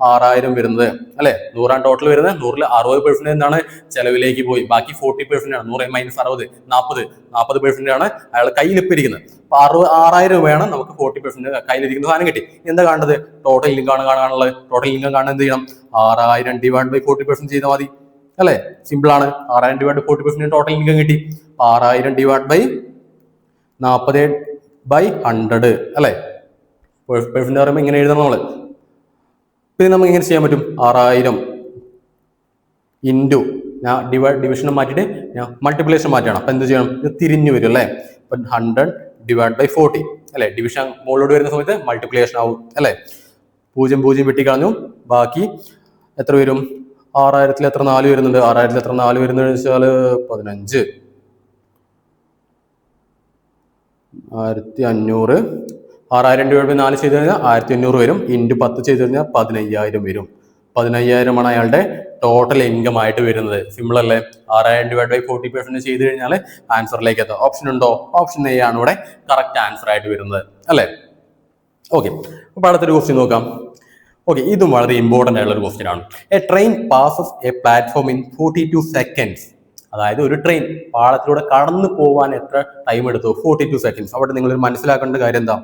ആറായിരം വരുന്നത് അല്ലെ? നൂറാണ് ടോട്ടൽ വരുന്നത്. നൂറിൽ അറുപത് പെർസെന്റ് എന്താണ്? ചെലവിലേക്ക് പോയി. ബാക്കി ഫോർട്ടി പെർസെന്റ് ആണ്. നൂറ് മൈനസ് അറുപത് നാൽപ്പത് നാൽപ്പത് പെർസെന്റ് ആണ് അയാൾ കയ്യിലിപ്പിരിക്കുന്നത്. അപ്പൊ അറുപത് ആറായിരം രൂപയാണ് നമുക്ക് ഫോർട്ടി പെർസെന്റ് കയ്യിലിരിക്കുന്ന സാധനം കിട്ടി. എന്താ കാണുന്നത്? ടോട്ടൽ ഇൻകം ആണ് കാണാനുള്ളത്. ടോട്ടൽ ഇൻകം കാണാൻ എന്ത് ചെയ്യണം? ആറായിരം ഡിവൈഡ് ബൈ ഫോർട്ടി പെർസെന്റ് ചെയ്താൽ മതി. അല്ലെ? സിമ്പിൾ ആണ്. ആറായിരം divide forty percent total income കിട്ടി. ആറായിരം ഡിവൈഡ് ബൈ നാൽപ്പത് ബൈ ഹൺഡ്രഡ് അല്ലെ? പെർസെന്റ് പറയുമ്പോൾ ഇങ്ങനെ എഴുതണം നമ്മൾ പിന്നെ നമുക്ക് എങ്ങനെ ചെയ്യാൻ പറ്റും? ആറായിരം ഇന്റു ഞാൻ ഡിവൈഡ് ഡിവിഷൻ മാറ്റിയിട്ട് ഞാൻ മൾട്ടിപ്ലേഷൻ മാറ്റണം. അപ്പൊ എന്ത് ചെയ്യണം? ഇത് തിരിഞ്ഞു വരും അല്ലേ? അപ്പൊ ഹൺഡ്രഡ് ഡിവൈഡ് ബൈ ഫോർട്ടി അല്ലെ? ഡിവിഷൻ മുകളിലോട്ട് വരുന്ന സമയത്ത് മൾട്ടിപ്ലിക്കേഷൻ ആവും അല്ലെ? പൂജ്യം പൂജ്യം വെട്ടിക്കളഞ്ഞു. ബാക്കി എത്ര വരും? ആറായിരത്തിൽ എത്ര നാല് വരുന്നുണ്ട്? ആറായിരത്തിൽ എത്ര നാല് വരുന്നത് വെച്ചാൽ പതിനഞ്ച്. ആയിരത്തി അഞ്ഞൂറ് ആറായിരം രൂപ നാല് ചെയ്ത് കഴിഞ്ഞാൽ ആയിരത്തി അഞ്ഞൂറ് വരും. ഇന്റു പത്ത് ചെയ്ത് കഴിഞ്ഞാൽ പതിനയ്യായിരം വരും. പതിനയ്യായിരമാണ് അയാളുടെ ടോട്ടൽ ഇൻകം ആയിട്ട് വരുന്നത്. സിമ്പിൾ അല്ലേ? ആറായിരം ഡിവൈഡ് ബൈ ഫോർട്ടി പെർസെന്റ് ചെയ്ത് കഴിഞ്ഞാൽ ആൻസറിലേക്ക് എത്താം. ഓപ്ഷൻ ഉണ്ടോ? ഓപ്ഷൻ എ ആണ് ഇവിടെ കറക്റ്റ് ആൻസർ ആയിട്ട് വരുന്നത്. അല്ലേ? ഓക്കെ അപ്പൊ അടുത്തൊരു ക്വസ്റ്റ്യൻ നോക്കാം. ഓക്കെ ഇതും വളരെ ഇമ്പോർട്ടന്റ് ആയിട്ടുള്ള ഒരു ക്വസ്റ്റ്യൻ ആണ്. A train passes a platform in forty two seconds അതായത് ഒരു ട്രെയിൻ പാളത്തിലൂടെ കടന്നു പോകാൻ എത്ര ടൈം എടുത്തു? ഫോർട്ടി ടു സെക്കൻഡ്സ് അവിടെ നിങ്ങൾ മനസ്സിലാക്കേണ്ട കാര്യം എന്താ?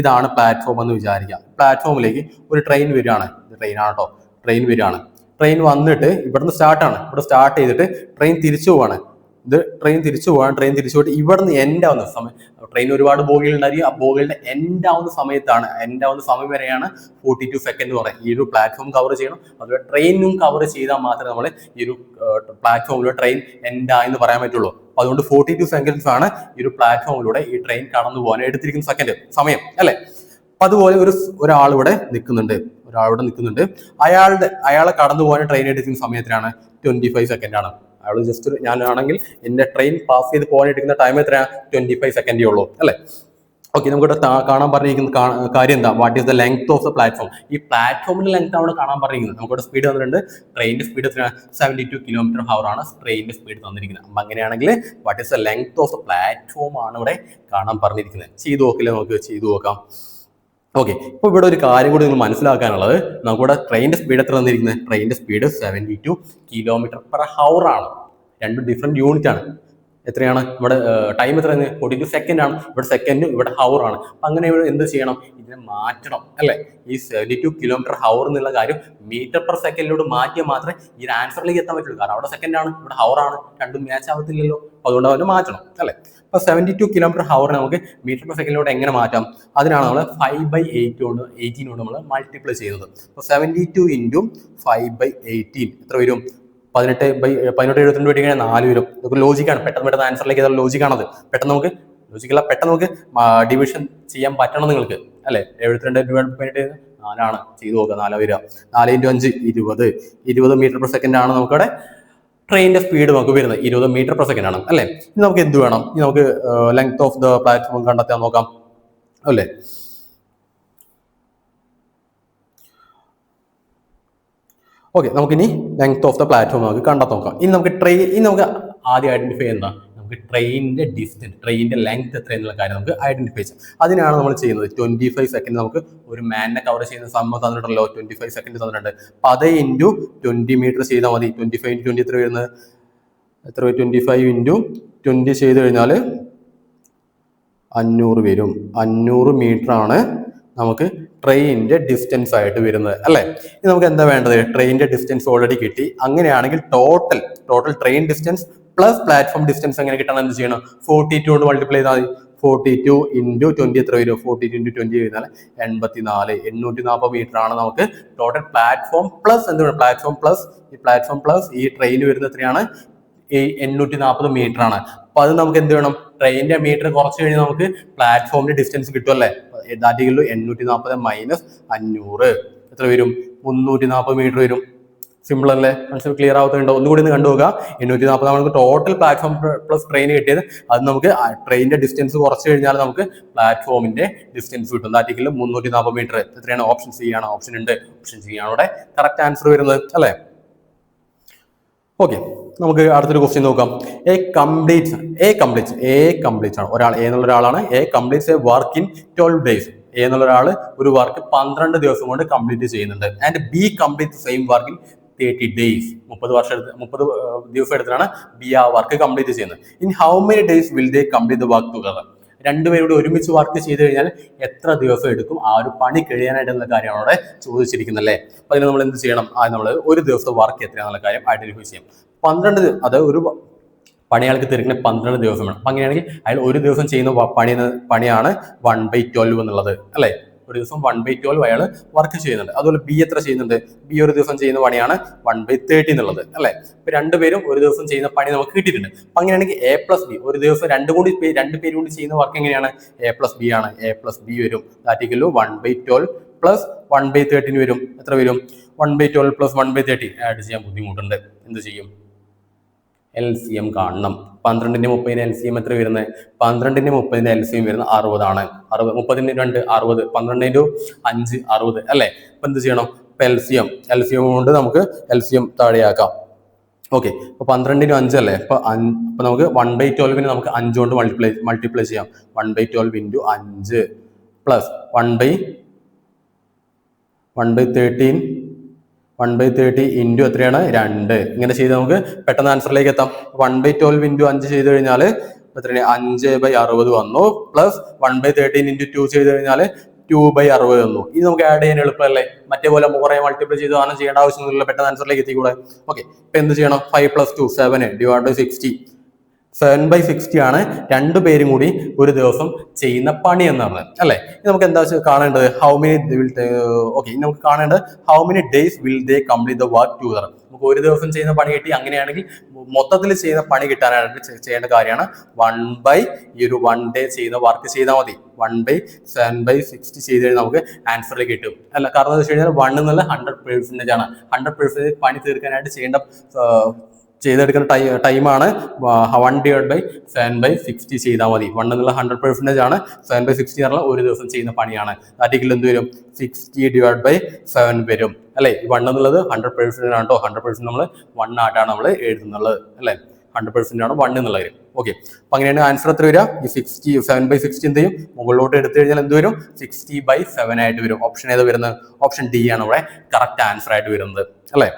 ഇതാണ് പ്ലാറ്റ്ഫോം എന്ന് വിചാരിക്കാം പ്ലാറ്റ്ഫോമിലേക്ക് ഒരു ട്രെയിൻ വരികയാണ്. ട്രെയിൻ ആണ് കേട്ടോ ട്രെയിൻ വരികയാണ് ട്രെയിൻ വന്നിട്ട് ഇവിടുന്ന് സ്റ്റാർട്ടാണ് ഇവിടെ സ്റ്റാർട്ട് ചെയ്തിട്ട് ട്രെയിൻ തിരിച്ചു പോവാണ്. ഇത് ട്രെയിൻ തിരിച്ചു പോകാൻ ട്രെയിൻ തിരിച്ചു പോയിട്ട് ഇവിടുന്ന് എൻഡ് ആവുന്ന സമയം. ട്രെയിൻ ഒരുപാട് ബോഗികൾ ഉണ്ടായിരിക്കും ആ ബോഗികളുടെ എൻഡ് ആവുന്ന സമയത്താണ്. എൻഡ് ആവുന്ന സമയം വരെയാണ് ഫോർട്ടി ടു സെക്കൻഡ് എന്ന് പറയുന്നത്. ഈ ഒരു പ്ലാറ്റ്ഫോം കവർ ചെയ്യണം. അതുപോലെ ട്രെയിനും കവർ ചെയ്താൽ മാത്രമേ നമ്മൾ ഈ ഒരു പ്ലാറ്റ്ഫോമിലൂടെ ട്രെയിൻ എൻഡ് ആയെന്ന് പറയാൻ പറ്റുള്ളൂ. അപ്പോൾ അതുകൊണ്ട് ഫോർട്ടി ടു സെക്കൻഡ്സ് ആണ് ഈ ഒരു പ്ലാറ്റ്ഫോമിലൂടെ ഈ ട്രെയിൻ കടന്നു പോകാൻ എടുത്തിരിക്കുന്ന സെക്കൻഡ് സമയം. അല്ലേ? അപ്പൊ അതുപോലെ ഒരു ഒരാളിവിടെ നിൽക്കുന്നുണ്ട്. ഒരാൾ അവിടെ നിൽക്കുന്നുണ്ട്. അയാളുടെ അയാളെ കടന്നു പോകാൻ ട്രെയിൻ എടുക്കുന്ന സമയത്തിനാണ് ട്വന്റി ഫൈവ് സെക്കൻഡ് ആണ്. അയാൾ ജസ്റ്റ് ഒരു ഞാനാണെങ്കിൽ എന്റെ ട്രെയിൻ പാസ് ചെയ്ത് പോകാൻ എടുക്കുന്ന ടൈം എത്രയാണ് ട്വന്റി ഫൈവ് സെക്കൻഡേ ഉള്ളൂ അല്ലെ? ഓക്കെ നമുക്കിവിടെ താ- കാണാൻ പറഞ്ഞിരിക്കുന്ന കാര്യം എന്താ? What is the length of the platform ഈ പ്ലാറ്റ്ഫോമിന്റെ ലെങ്ത് ആണ് കാണാൻ പറഞ്ഞിരിക്കുന്നത്. നമുക്കിവിടെ സ്പീഡ് തന്നിട്ടുണ്ട്. ട്രെയിനിന്റെ speed seventy two kilometre hour ആണ് ട്രെയിനിന്റെ സ്പീഡ് തന്നിരിക്കുന്നത്. അപ്പം അങ്ങനെയാണെങ്കിൽ what is the length of the platform ആണ് ഇവിടെ കാണാൻ പറഞ്ഞിരിക്കുന്നത്. ചെയ്തു നോക്കില്ല? നമുക്ക് ചെയ്തു നോക്കാം. ഓക്കെ ഇപ്പോൾ ഇവിടെ ഒരു കാര്യം കൂടി നിങ്ങൾ മനസ്സിലാക്കാനുള്ളത്. നമുക്കിവിടെ ട്രെയിനിന്റെ സ്പീഡ് എത്ര തന്നിരിക്കുന്നത്? ട്രെയിനിന്റെ speed seventy two kilometre per hour ആണ്. രണ്ട് ഡിഫറെന്റ് യൂണിറ്റ് ആണ്. എത്രയാണ്? ഇവിടെ ടൈം എത്രയാണ്? ഫോർട്ടി ടു സെക്കൻഡ് ആണ്. ഇവിടെ സെക്കൻഡ് ഇവിടെ ഹവർ ആണ്. അപ്പൊ അങ്ങനെ ഇവിടെ എന്ത് ചെയ്യണം? ഇതിനെ മാറ്റണം അല്ലെ? ഈ സെവന്റി ടു കിലോമീറ്റർ ഹവർ എന്നുള്ള കാര്യം മീറ്റർ പെർ സെക്കൻഡിലോട് മാറ്റിയാൽ മാത്രമേ ഈ ആൻസറിലേക്ക് എത്താൻ പറ്റുള്ളൂ. കാരണം അവിടെ സെക്കൻഡ് ആണ് ഇവിടെ ഹവർ ആണ്. രണ്ടും മാച്ച് ആവത്തില്ലല്ലോ. അതുകൊണ്ട് അവന് മാറ്റണം അല്ലെ? അപ്പൊ സെവന്റി ടു കിലോമീറ്റർ ഹവറിനെ നമുക്ക് മീറ്റർ പെർ സെക്കൻഡിലോട്ട് എങ്ങനെ മാറ്റാം? അതിനാണ് നമ്മൾ ഫൈവ് ബൈ എയ്റ്റ് കൊണ്ട് എയ്റ്റീൻ കൊണ്ട് നമ്മൾ മൾട്ടിപ്ലൈ ചെയ്തത് അപ്പോൾ seventy two into five by eighteen എത്ര വരും? പതിനെട്ട് ബൈ പതിനെട്ട് എഴുപത്തിരണ്ട് വെട്ടി കഴിഞ്ഞാൽ നാല് വരും. നമുക്ക് ലോജിക്കാണ് പെട്ടെന്ന് പെട്ടെന്ന് ആൻസറിലേക്ക് ഏതായാലും ലോജിക്കാണത് പെട്ടെന്ന് നമുക്ക് ലോജിക്കല്ല പെട്ടെന്ന് നമുക്ക് ഡിവിഷൻ ചെയ്യാൻ പറ്റണം നിങ്ങൾക്ക്? അല്ലെ? എഴുപത്തിരണ്ട് പതിനെട്ട് നാലാണ്. ചെയ്തു നോക്കുക നാല് വരിക. നാല് ഇന്റു അഞ്ച് ഇരുപത്. ഇരുപത് മീറ്റർ പെർ സെക്കൻഡ് ആണ് നമുക്കവിടെ ട്രെയിനിന്റെ സ്പീഡ് നമുക്ക് വരുന്നത്. ഇരുപത് മീറ്റർ പെർ സെക്കൻഡ് ആണ്. അല്ലേ? ഇനി നമുക്ക് എന്ത് വേണം? ഇനി നമുക്ക് ലെങ്ത് ഓഫ് ദ പ്ലാറ്റ്ഫോം കണ്ടെത്താൻ നോക്കാം. അല്ലേ? ഓക്കെ നമുക്കിനി ലെങ്ത് ഓഫ് ദ പ്ലാറ്റ്ഫോം നമുക്ക് കണ്ടെത്താൻ നോക്കാം. ഇനി നമുക്ക് ട്രെയിൻ ഇനി നമുക്ക് ആദ്യം ഐഡന്റിഫൈ എന്താ? നമുക്ക് ട്രെയിനിന്റെ ഡിസ്റ്റൻസ് ട്രെയിനിന്റെ ലെങ്ത് എത്ര എന്നുള്ള കാര്യം നമുക്ക് ഐഡന്റിഫൈ ചെയ്യാം. അതിനാണ് നമ്മൾ ചെയ്യുന്നത് ട്വന്റി ഫൈവ് സെക്കൻഡ് നമുക്ക് ഒരു മാനിനെ കവർ ചെയ്യുന്ന സമ്മ തന്നിട്ടുണ്ടല്ലോ ട്വന്റി ഫൈവ് സെക്കൻഡ് തന്നിട്ടുണ്ട്. അപ്പൊ അത് ഇന്റു ട്വന്റി മീറ്റർ ചെയ്താൽ മതി. ട്വന്റി ഫൈവ് ട്വന്റി എത്ര വരുന്നത്? എത്ര ട്വന്റി ഫൈവ് ഇന്റു ട്വന്റി ചെയ്ത് കഴിഞ്ഞാൽ അഞ്ഞൂറ് വരും. അഞ്ഞൂറ് ആണ് നമുക്ക് ട്രെയിനിന്റെ ഡിസ്റ്റൻസ് ആയിട്ട് വരുന്നത് അല്ലേ? ഇനി നമുക്ക് എന്താ വേണ്ടത്? ട്രെയിനിന്റെ ഡിസ്റ്റൻസ് ഓൾറെഡി കിട്ടി. അങ്ങനെയാണെങ്കിൽ total total train distance plus platform distance എങ്ങനെ കിട്ടണം? എന്ത് ചെയ്യണം? ഫോർട്ടി ടു കൊണ്ട് മൾട്ടിപ്ലൈ ചെയ്താൽ മതി. ഫോർട്ടി ടു ഇന്റു ട്വന്റി എത്ര വരും ഫോർട്ടി ടു ഇന്റു ട്വന്റി കഴിഞ്ഞാൽ എൺപത്തി നാല് എണ്ണൂറ്റി നാൽപ്പത് മീറ്റർ ആണ് നമുക്ക് ടോട്ടൽ പ്ലാറ്റ്ഫോം പ്ലസ് എന്ത് വേണം പ്ലാറ്റ്ഫോം പ്ലസ് ഈ പ്ലാറ്റ്ഫോം പ്ലസ് ഈ ട്രെയിൻ വരുന്ന എത്രയാണ്? എണ്ണൂറ്റി നാൽപ്പത് മീറ്റർ ആണ്. അപ്പൊ അത് നമുക്ക് എന്ത് വേണം? ട്രെയിനിന്റെ മീറ്റർ കുറച്ച് കഴിഞ്ഞ് നമുക്ക് പ്ലാറ്റ്ഫോമിന്റെ ഡിസ്റ്റൻസ് കിട്ടുമല്ലേ ദാറ്റിക്കുള്ളൂ എണ്ണൂറ്റി നാൽപ്പത് മൈനസ് അഞ്ഞൂറ്. എത്ര വരും? മുന്നൂറ്റി നാൽപ്പത് മീറ്റർ വരും. സിമ്പിൾ അല്ലേ? കൺസെപ്റ്റ് ക്ലിയർ ആവുന്നുണ്ടോ ഒന്നുകൂടി ഒന്ന് കണ്ടു നോക്കുക എണ്ണൂറ്റി നാൽപ്പത് നമുക്ക് ടോട്ടൽ പ്ലാറ്റ്ഫോം പ്ലസ് ട്രെയിൻ കിട്ടിയത്. അത് നമുക്ക് ട്രെയിനിന്റെ ഡിസ്റ്റൻസ് കുറച്ച് കഴിഞ്ഞാൽ നമുക്ക് പ്ലാറ്റ്ഫോമിന്റെ ഡിസ്റ്റൻസ് കിട്ടും. ദാറ്റിക്കൽ മുന്നൂറ്റി നാൽപ്പത് മീറ്റർ എത്രയാണ്? ഓപ്ഷൻ സി ആണ് ഓപ്ഷൻ ഉണ്ട്. ഓപ്ഷൻ സി ആണ്. അവിടെ കറക്റ്റ് ആൻസർ വരുന്നത്. അല്ലേ? ഓക്കെ നമുക്ക് അടുത്തൊരു ക്വസ്റ്റ്യൻ നോക്കാം. A complete A complete A complete ആണ്. ഒരാൾ എ എന്നുള്ള ഒരാളാണ്. A completes a work in twelve days A എന്നുള്ള ഒരാൾ ഒരു വർക്ക് പന്ത്രണ്ട് ദിവസം കൊണ്ട് കംപ്ലീറ്റ് ചെയ്യുന്നുണ്ട്. And B complete same work in thirty days മുപ്പത് വർഷം മുപ്പത് ദിവസം എടുത്തിട്ടാണ് ബി ആ വർക്ക് കംപ്ലീറ്റ് ചെയ്യുന്നത്. In how many days will they complete the work together രണ്ടുപേരോട് ഒരുമിച്ച് വർക്ക് ചെയ്ത് കഴിഞ്ഞാൽ എത്ര ദിവസം എടുക്കും? ആ ഒരു പണി കഴിയാനായിട്ടുള്ള കാര്യമാണ് അവിടെ ചോദിച്ചിരിക്കുന്നത് അല്ലേ? അപ്പൊ അതിന് നമ്മൾ എന്ത് ചെയ്യണം? ആ നമ്മൾ ഒരു ദിവസം വർക്ക് എത്രയാണെന്നുള്ള കാര്യം ഐഡന്റിഫൈ ചെയ്യും പന്ത്രണ്ട് അത് ഒരു പണിയാൾക്ക് തീർക്കുന്ന പന്ത്രണ്ട് ദിവസം വേണം അപ്പൊ അങ്ങനെയാണെങ്കിൽ അയാൾ ഒരു ദിവസം ചെയ്യുന്ന പണി പണിയാണ് വൺ ബൈ ട്വൽവ് എന്നുള്ളത്. അല്ലേ? ഒരു ദിവസം വൺ ബൈ ട്വൽവ് അയാൾ വർക്ക് ചെയ്യുന്നുണ്ട്. അതുപോലെ ബി എത്ര ചെയ്യുന്നുണ്ട്? ബി ഒരു ദിവസം ചെയ്യുന്ന പണിയാണ് വൺ ബൈ തേർട്ടി എന്നുള്ളത് അല്ലേ? ഇപ്പൊ രണ്ടുപേരും ഒരു ദിവസം ചെയ്യുന്ന പണി നമുക്ക് കിട്ടിയിട്ടുണ്ട്. അപ്പൊ അങ്ങനെയാണെങ്കിൽ എ പ്ലസ് ബി ഒരു ദിവസം രണ്ടു കൂടി രണ്ട് പേരും കൂടി ചെയ്യുന്ന വർക്ക് എങ്ങനെയാണ്? എ പ്ലസ് ബി ആണ്. എ പ്ലസ് ബി വരും. ദാറ്റിക്കല്ലോ one by twelve plus one by തേർട്ടിന് വരും. എത്ര വരും? One by twelve plus one by thirty add ചെയ്യാൻ ബുദ്ധിമുട്ടുണ്ട്. എന്ത് ചെയ്യും? എൽ സി എം കാണണം. പന്ത്രണ്ടിന്റെ മുപ്പതിന് എൽ സി എം എത്ര വരുന്നത് പന്ത്രണ്ടിന്റെ മുപ്പതിന്റെ എൽ സി എം വരുന്നത് അറുപതാണ്. അറുപത് മുപ്പതിന് രണ്ട് അറുപത് പന്ത്രണ്ടിന്റെ അഞ്ച് അറുപത് അല്ലേ? അപ്പൊ എന്ത് ചെയ്യണം? ഇപ്പൊ L C M L C M കൊണ്ട് നമുക്ക് എൽ സി എം താഴെയാക്കാം. ഓക്കെ. അപ്പൊ പന്ത്രണ്ടിന് അഞ്ചല്ലേ അപ്പൊ അപ്പൊ നമുക്ക് വൺ ബൈ ട്വൽവിന് നമുക്ക് അഞ്ച് കൊണ്ട് മൾട്ടിപ്ലൈ മൾട്ടിപ്ലൈ ചെയ്യാം. വൺ ബൈ ട്വൽവ് ഇന്റു അഞ്ച് plus one by one by thirteen one by thirty into എത്രയാണ്? രണ്ട്. ഇങ്ങനെ ചെയ്ത് നമുക്ക് പെട്ടെന്ന് ആൻസറിലേക്ക് എത്താം. വൺ ബൈ ട്വൽവ് ഇന്റു അഞ്ച് ചെയ്ത് കഴിഞ്ഞാൽ എത്രയാണ്? അഞ്ച് ബൈ അറുപത് വന്നു. Plus one by thirteen into two ചെയ്ത് കഴിഞ്ഞാൽ ടു ബൈ അറുപത് വന്നു. ഇത് നമുക്ക് ആഡ് ചെയ്യാൻ എളുപ്പമല്ലേ? മറ്റേ പോലെ കുറേ മൾട്ടിപ്ലൈ ചെയ്ത് ആണ് ചെയ്യേണ്ട ആവശ്യമൊന്നുമില്ല. പെട്ടെന്ന് ആൻസറിലേക്ക് എത്തിക്കൂടെ? ഓക്കെ ഇപ്പൊ എന്ത് ചെയ്യണം? Five plus two seven divide by sixty seven by sixty ആണ് രണ്ടു പേരും കൂടി ഒരു ദിവസം ചെയ്യുന്ന പണി എന്നാണ്. അല്ലെ? ഇനി നമുക്ക് എന്താ വെച്ചാൽ കാണേണ്ടത്? ഹൗ മെനി ഓക്കെ നമുക്ക് കാണേണ്ടത് how many days will they complete the work together നമുക്ക് ഒരു ദിവസം ചെയ്യുന്ന പണി കിട്ടി. അങ്ങനെയാണെങ്കിൽ മൊത്തത്തിൽ ചെയ്യുന്ന പണി കിട്ടാനായിട്ട് ചെയ്യേണ്ട കാര്യമാണ്. വൺ ബൈ ഈ ഒരു വൺ ഡേ ചെയ്യുന്ന വർക്ക് ചെയ്താൽ മതി. One by seven by sixty ചെയ്ത് കഴിഞ്ഞാൽ നമുക്ക് ആൻസറിൽ കിട്ടും. അല്ല കാരണം എന്ന് വെച്ച് കഴിഞ്ഞാൽ വൺ എന്നുള്ള ഹൺഡ്രഡ് പെർസെന്റേജ് ആണ്. ഹൺഡ്രഡ് പെർസെന്റേജ് പണി തീർക്കാനായിട്ട് ചെയ്യേണ്ട ചെയ്തെടുക്കുന്ന ടൈ ടൈമാണ് one divide by seven by sixty ചെയ്താൽ മതി. വൺ എന്നുള്ള ഹൺഡ്രഡ് പെർസെന്റേജ് ആണ്. സെവൻ ബൈ സിക്സ്റ്റി പറഞ്ഞാൽ ഒരു ദിവസം ചെയ്യുന്ന പണിയാണ്. ആർട്ടിക്കിൾ എന്ത് വരും? സിക്സ്റ്റി ഡിവൈഡ് ബൈ സെവൻ വരും. അല്ലേ? വൺ എന്നുള്ളത് ഹൺഡ്രഡ് പെർസെന്റ് ആണ് കേട്ടോ ഹൺഡ്രഡ് പെർസെന്റ് നമ്മൾ വൺ ആയിട്ടാണ് നമ്മൾ എഴുതുന്നുള്ളത്. അല്ലേ? ഹൺഡ്രഡ് പെർസെന്റ് ആണ് വൺ എന്നുള്ളത് ഓക്കെ അപ്പം അങ്ങനെയാണ് ആൻസർ എത്ര വരിക? ഈ സിക്സ്റ്റി സെവൻ ബൈ സിക്സ്റ്റി എന്ത് ചെയ്യും? മുകളിലോട്ട് എടുത്തു കഴിഞ്ഞാൽ എന്ത് വരും? സിക്സ്റ്റി ബൈ സെവൻ ആയിട്ട് വരും. ഓപ്ഷൻ ഏത് വരുന്നത്? ഓപ്ഷൻ ഡി ആണ് ഇവിടെ കറക്റ്റ് ആൻസർ ആയിട്ട് വരുന്നത്. അല്ലേ?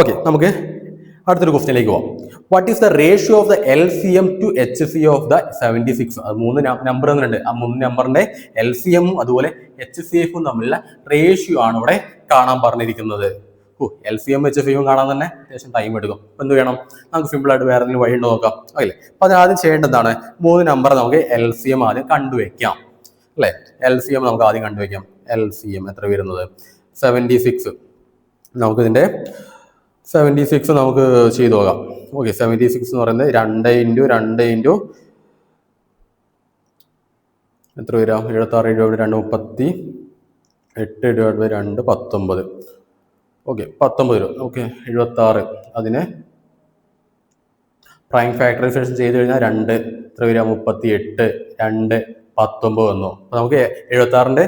ഓക്കെ നമുക്ക് അടുത്തൊരു ക്വസ്റ്റ്യനിലേക്ക് പോവാം. What is the ratio of the L C M to H C of the seventy six അത് മൂന്ന് നമ്പർ തന്നിട്ടുണ്ട്. ആ മൂന്ന് നമ്പറിന്റെ എൽ സി എമ്മും അതുപോലെ എച്ച് സി എഫും തമ്മിലുള്ള റേഷ്യോ ആണ് ഇവിടെ കാണാൻ പറഞ്ഞിരിക്കുന്നത്. ഓ L C M H F M കാണാൻ തന്നെ അത്യാവശ്യം ടൈം എടുക്കും. അപ്പം എന്ത് വേണം നമുക്ക് സിമ്പിൾ ആയിട്ട് വേറെ എന്തെങ്കിലും വഴി ഉണ്ടോ നോക്കാം. അല്ലേ അപ്പം അത് ആദ്യം ചെയ്യേണ്ടതാണ് മൂന്ന് നമ്പർ നമുക്ക് എൽ സി എം ആദ്യം കണ്ടുവെക്കാം. അല്ലേ? എൽ സി എം നമുക്ക് ആദ്യം കണ്ടുവെക്കാം. എൽ സി എം എത്ര വരുന്നത്? സെവന്റി സിക്സ് നമുക്കിതിന്റെ സെവന്റി സിക്സ് നമുക്ക് ചെയ്തു നോക്കാം. ഓക്കെ സെവന്റി സിക്സ് എന്ന് പറയുന്നത് രണ്ട് ഇന്റു രണ്ട് ഇന്റു എത്ര വരാം എഴുപത്താറ് ഡിവൈഡ് രണ്ട് മുപ്പത്തി എട്ട് ഡിവൈഡ് ബൈ രണ്ട് പത്തൊമ്പത്. ഓക്കെ പത്തൊമ്പത് രൂപ ഓക്കെ എഴുപത്താറ്. അതിന് പ്രൈം ഫാക്ടറൈസേഷൻ ചെയ്ത് കഴിഞ്ഞാൽ രണ്ട്. എത്ര വരിക? മുപ്പത്തി എട്ട് രണ്ട്. പത്തൊമ്പത് വന്നു. അപ്പൊ നമുക്ക് എഴുപത്തി ആറിന്റെ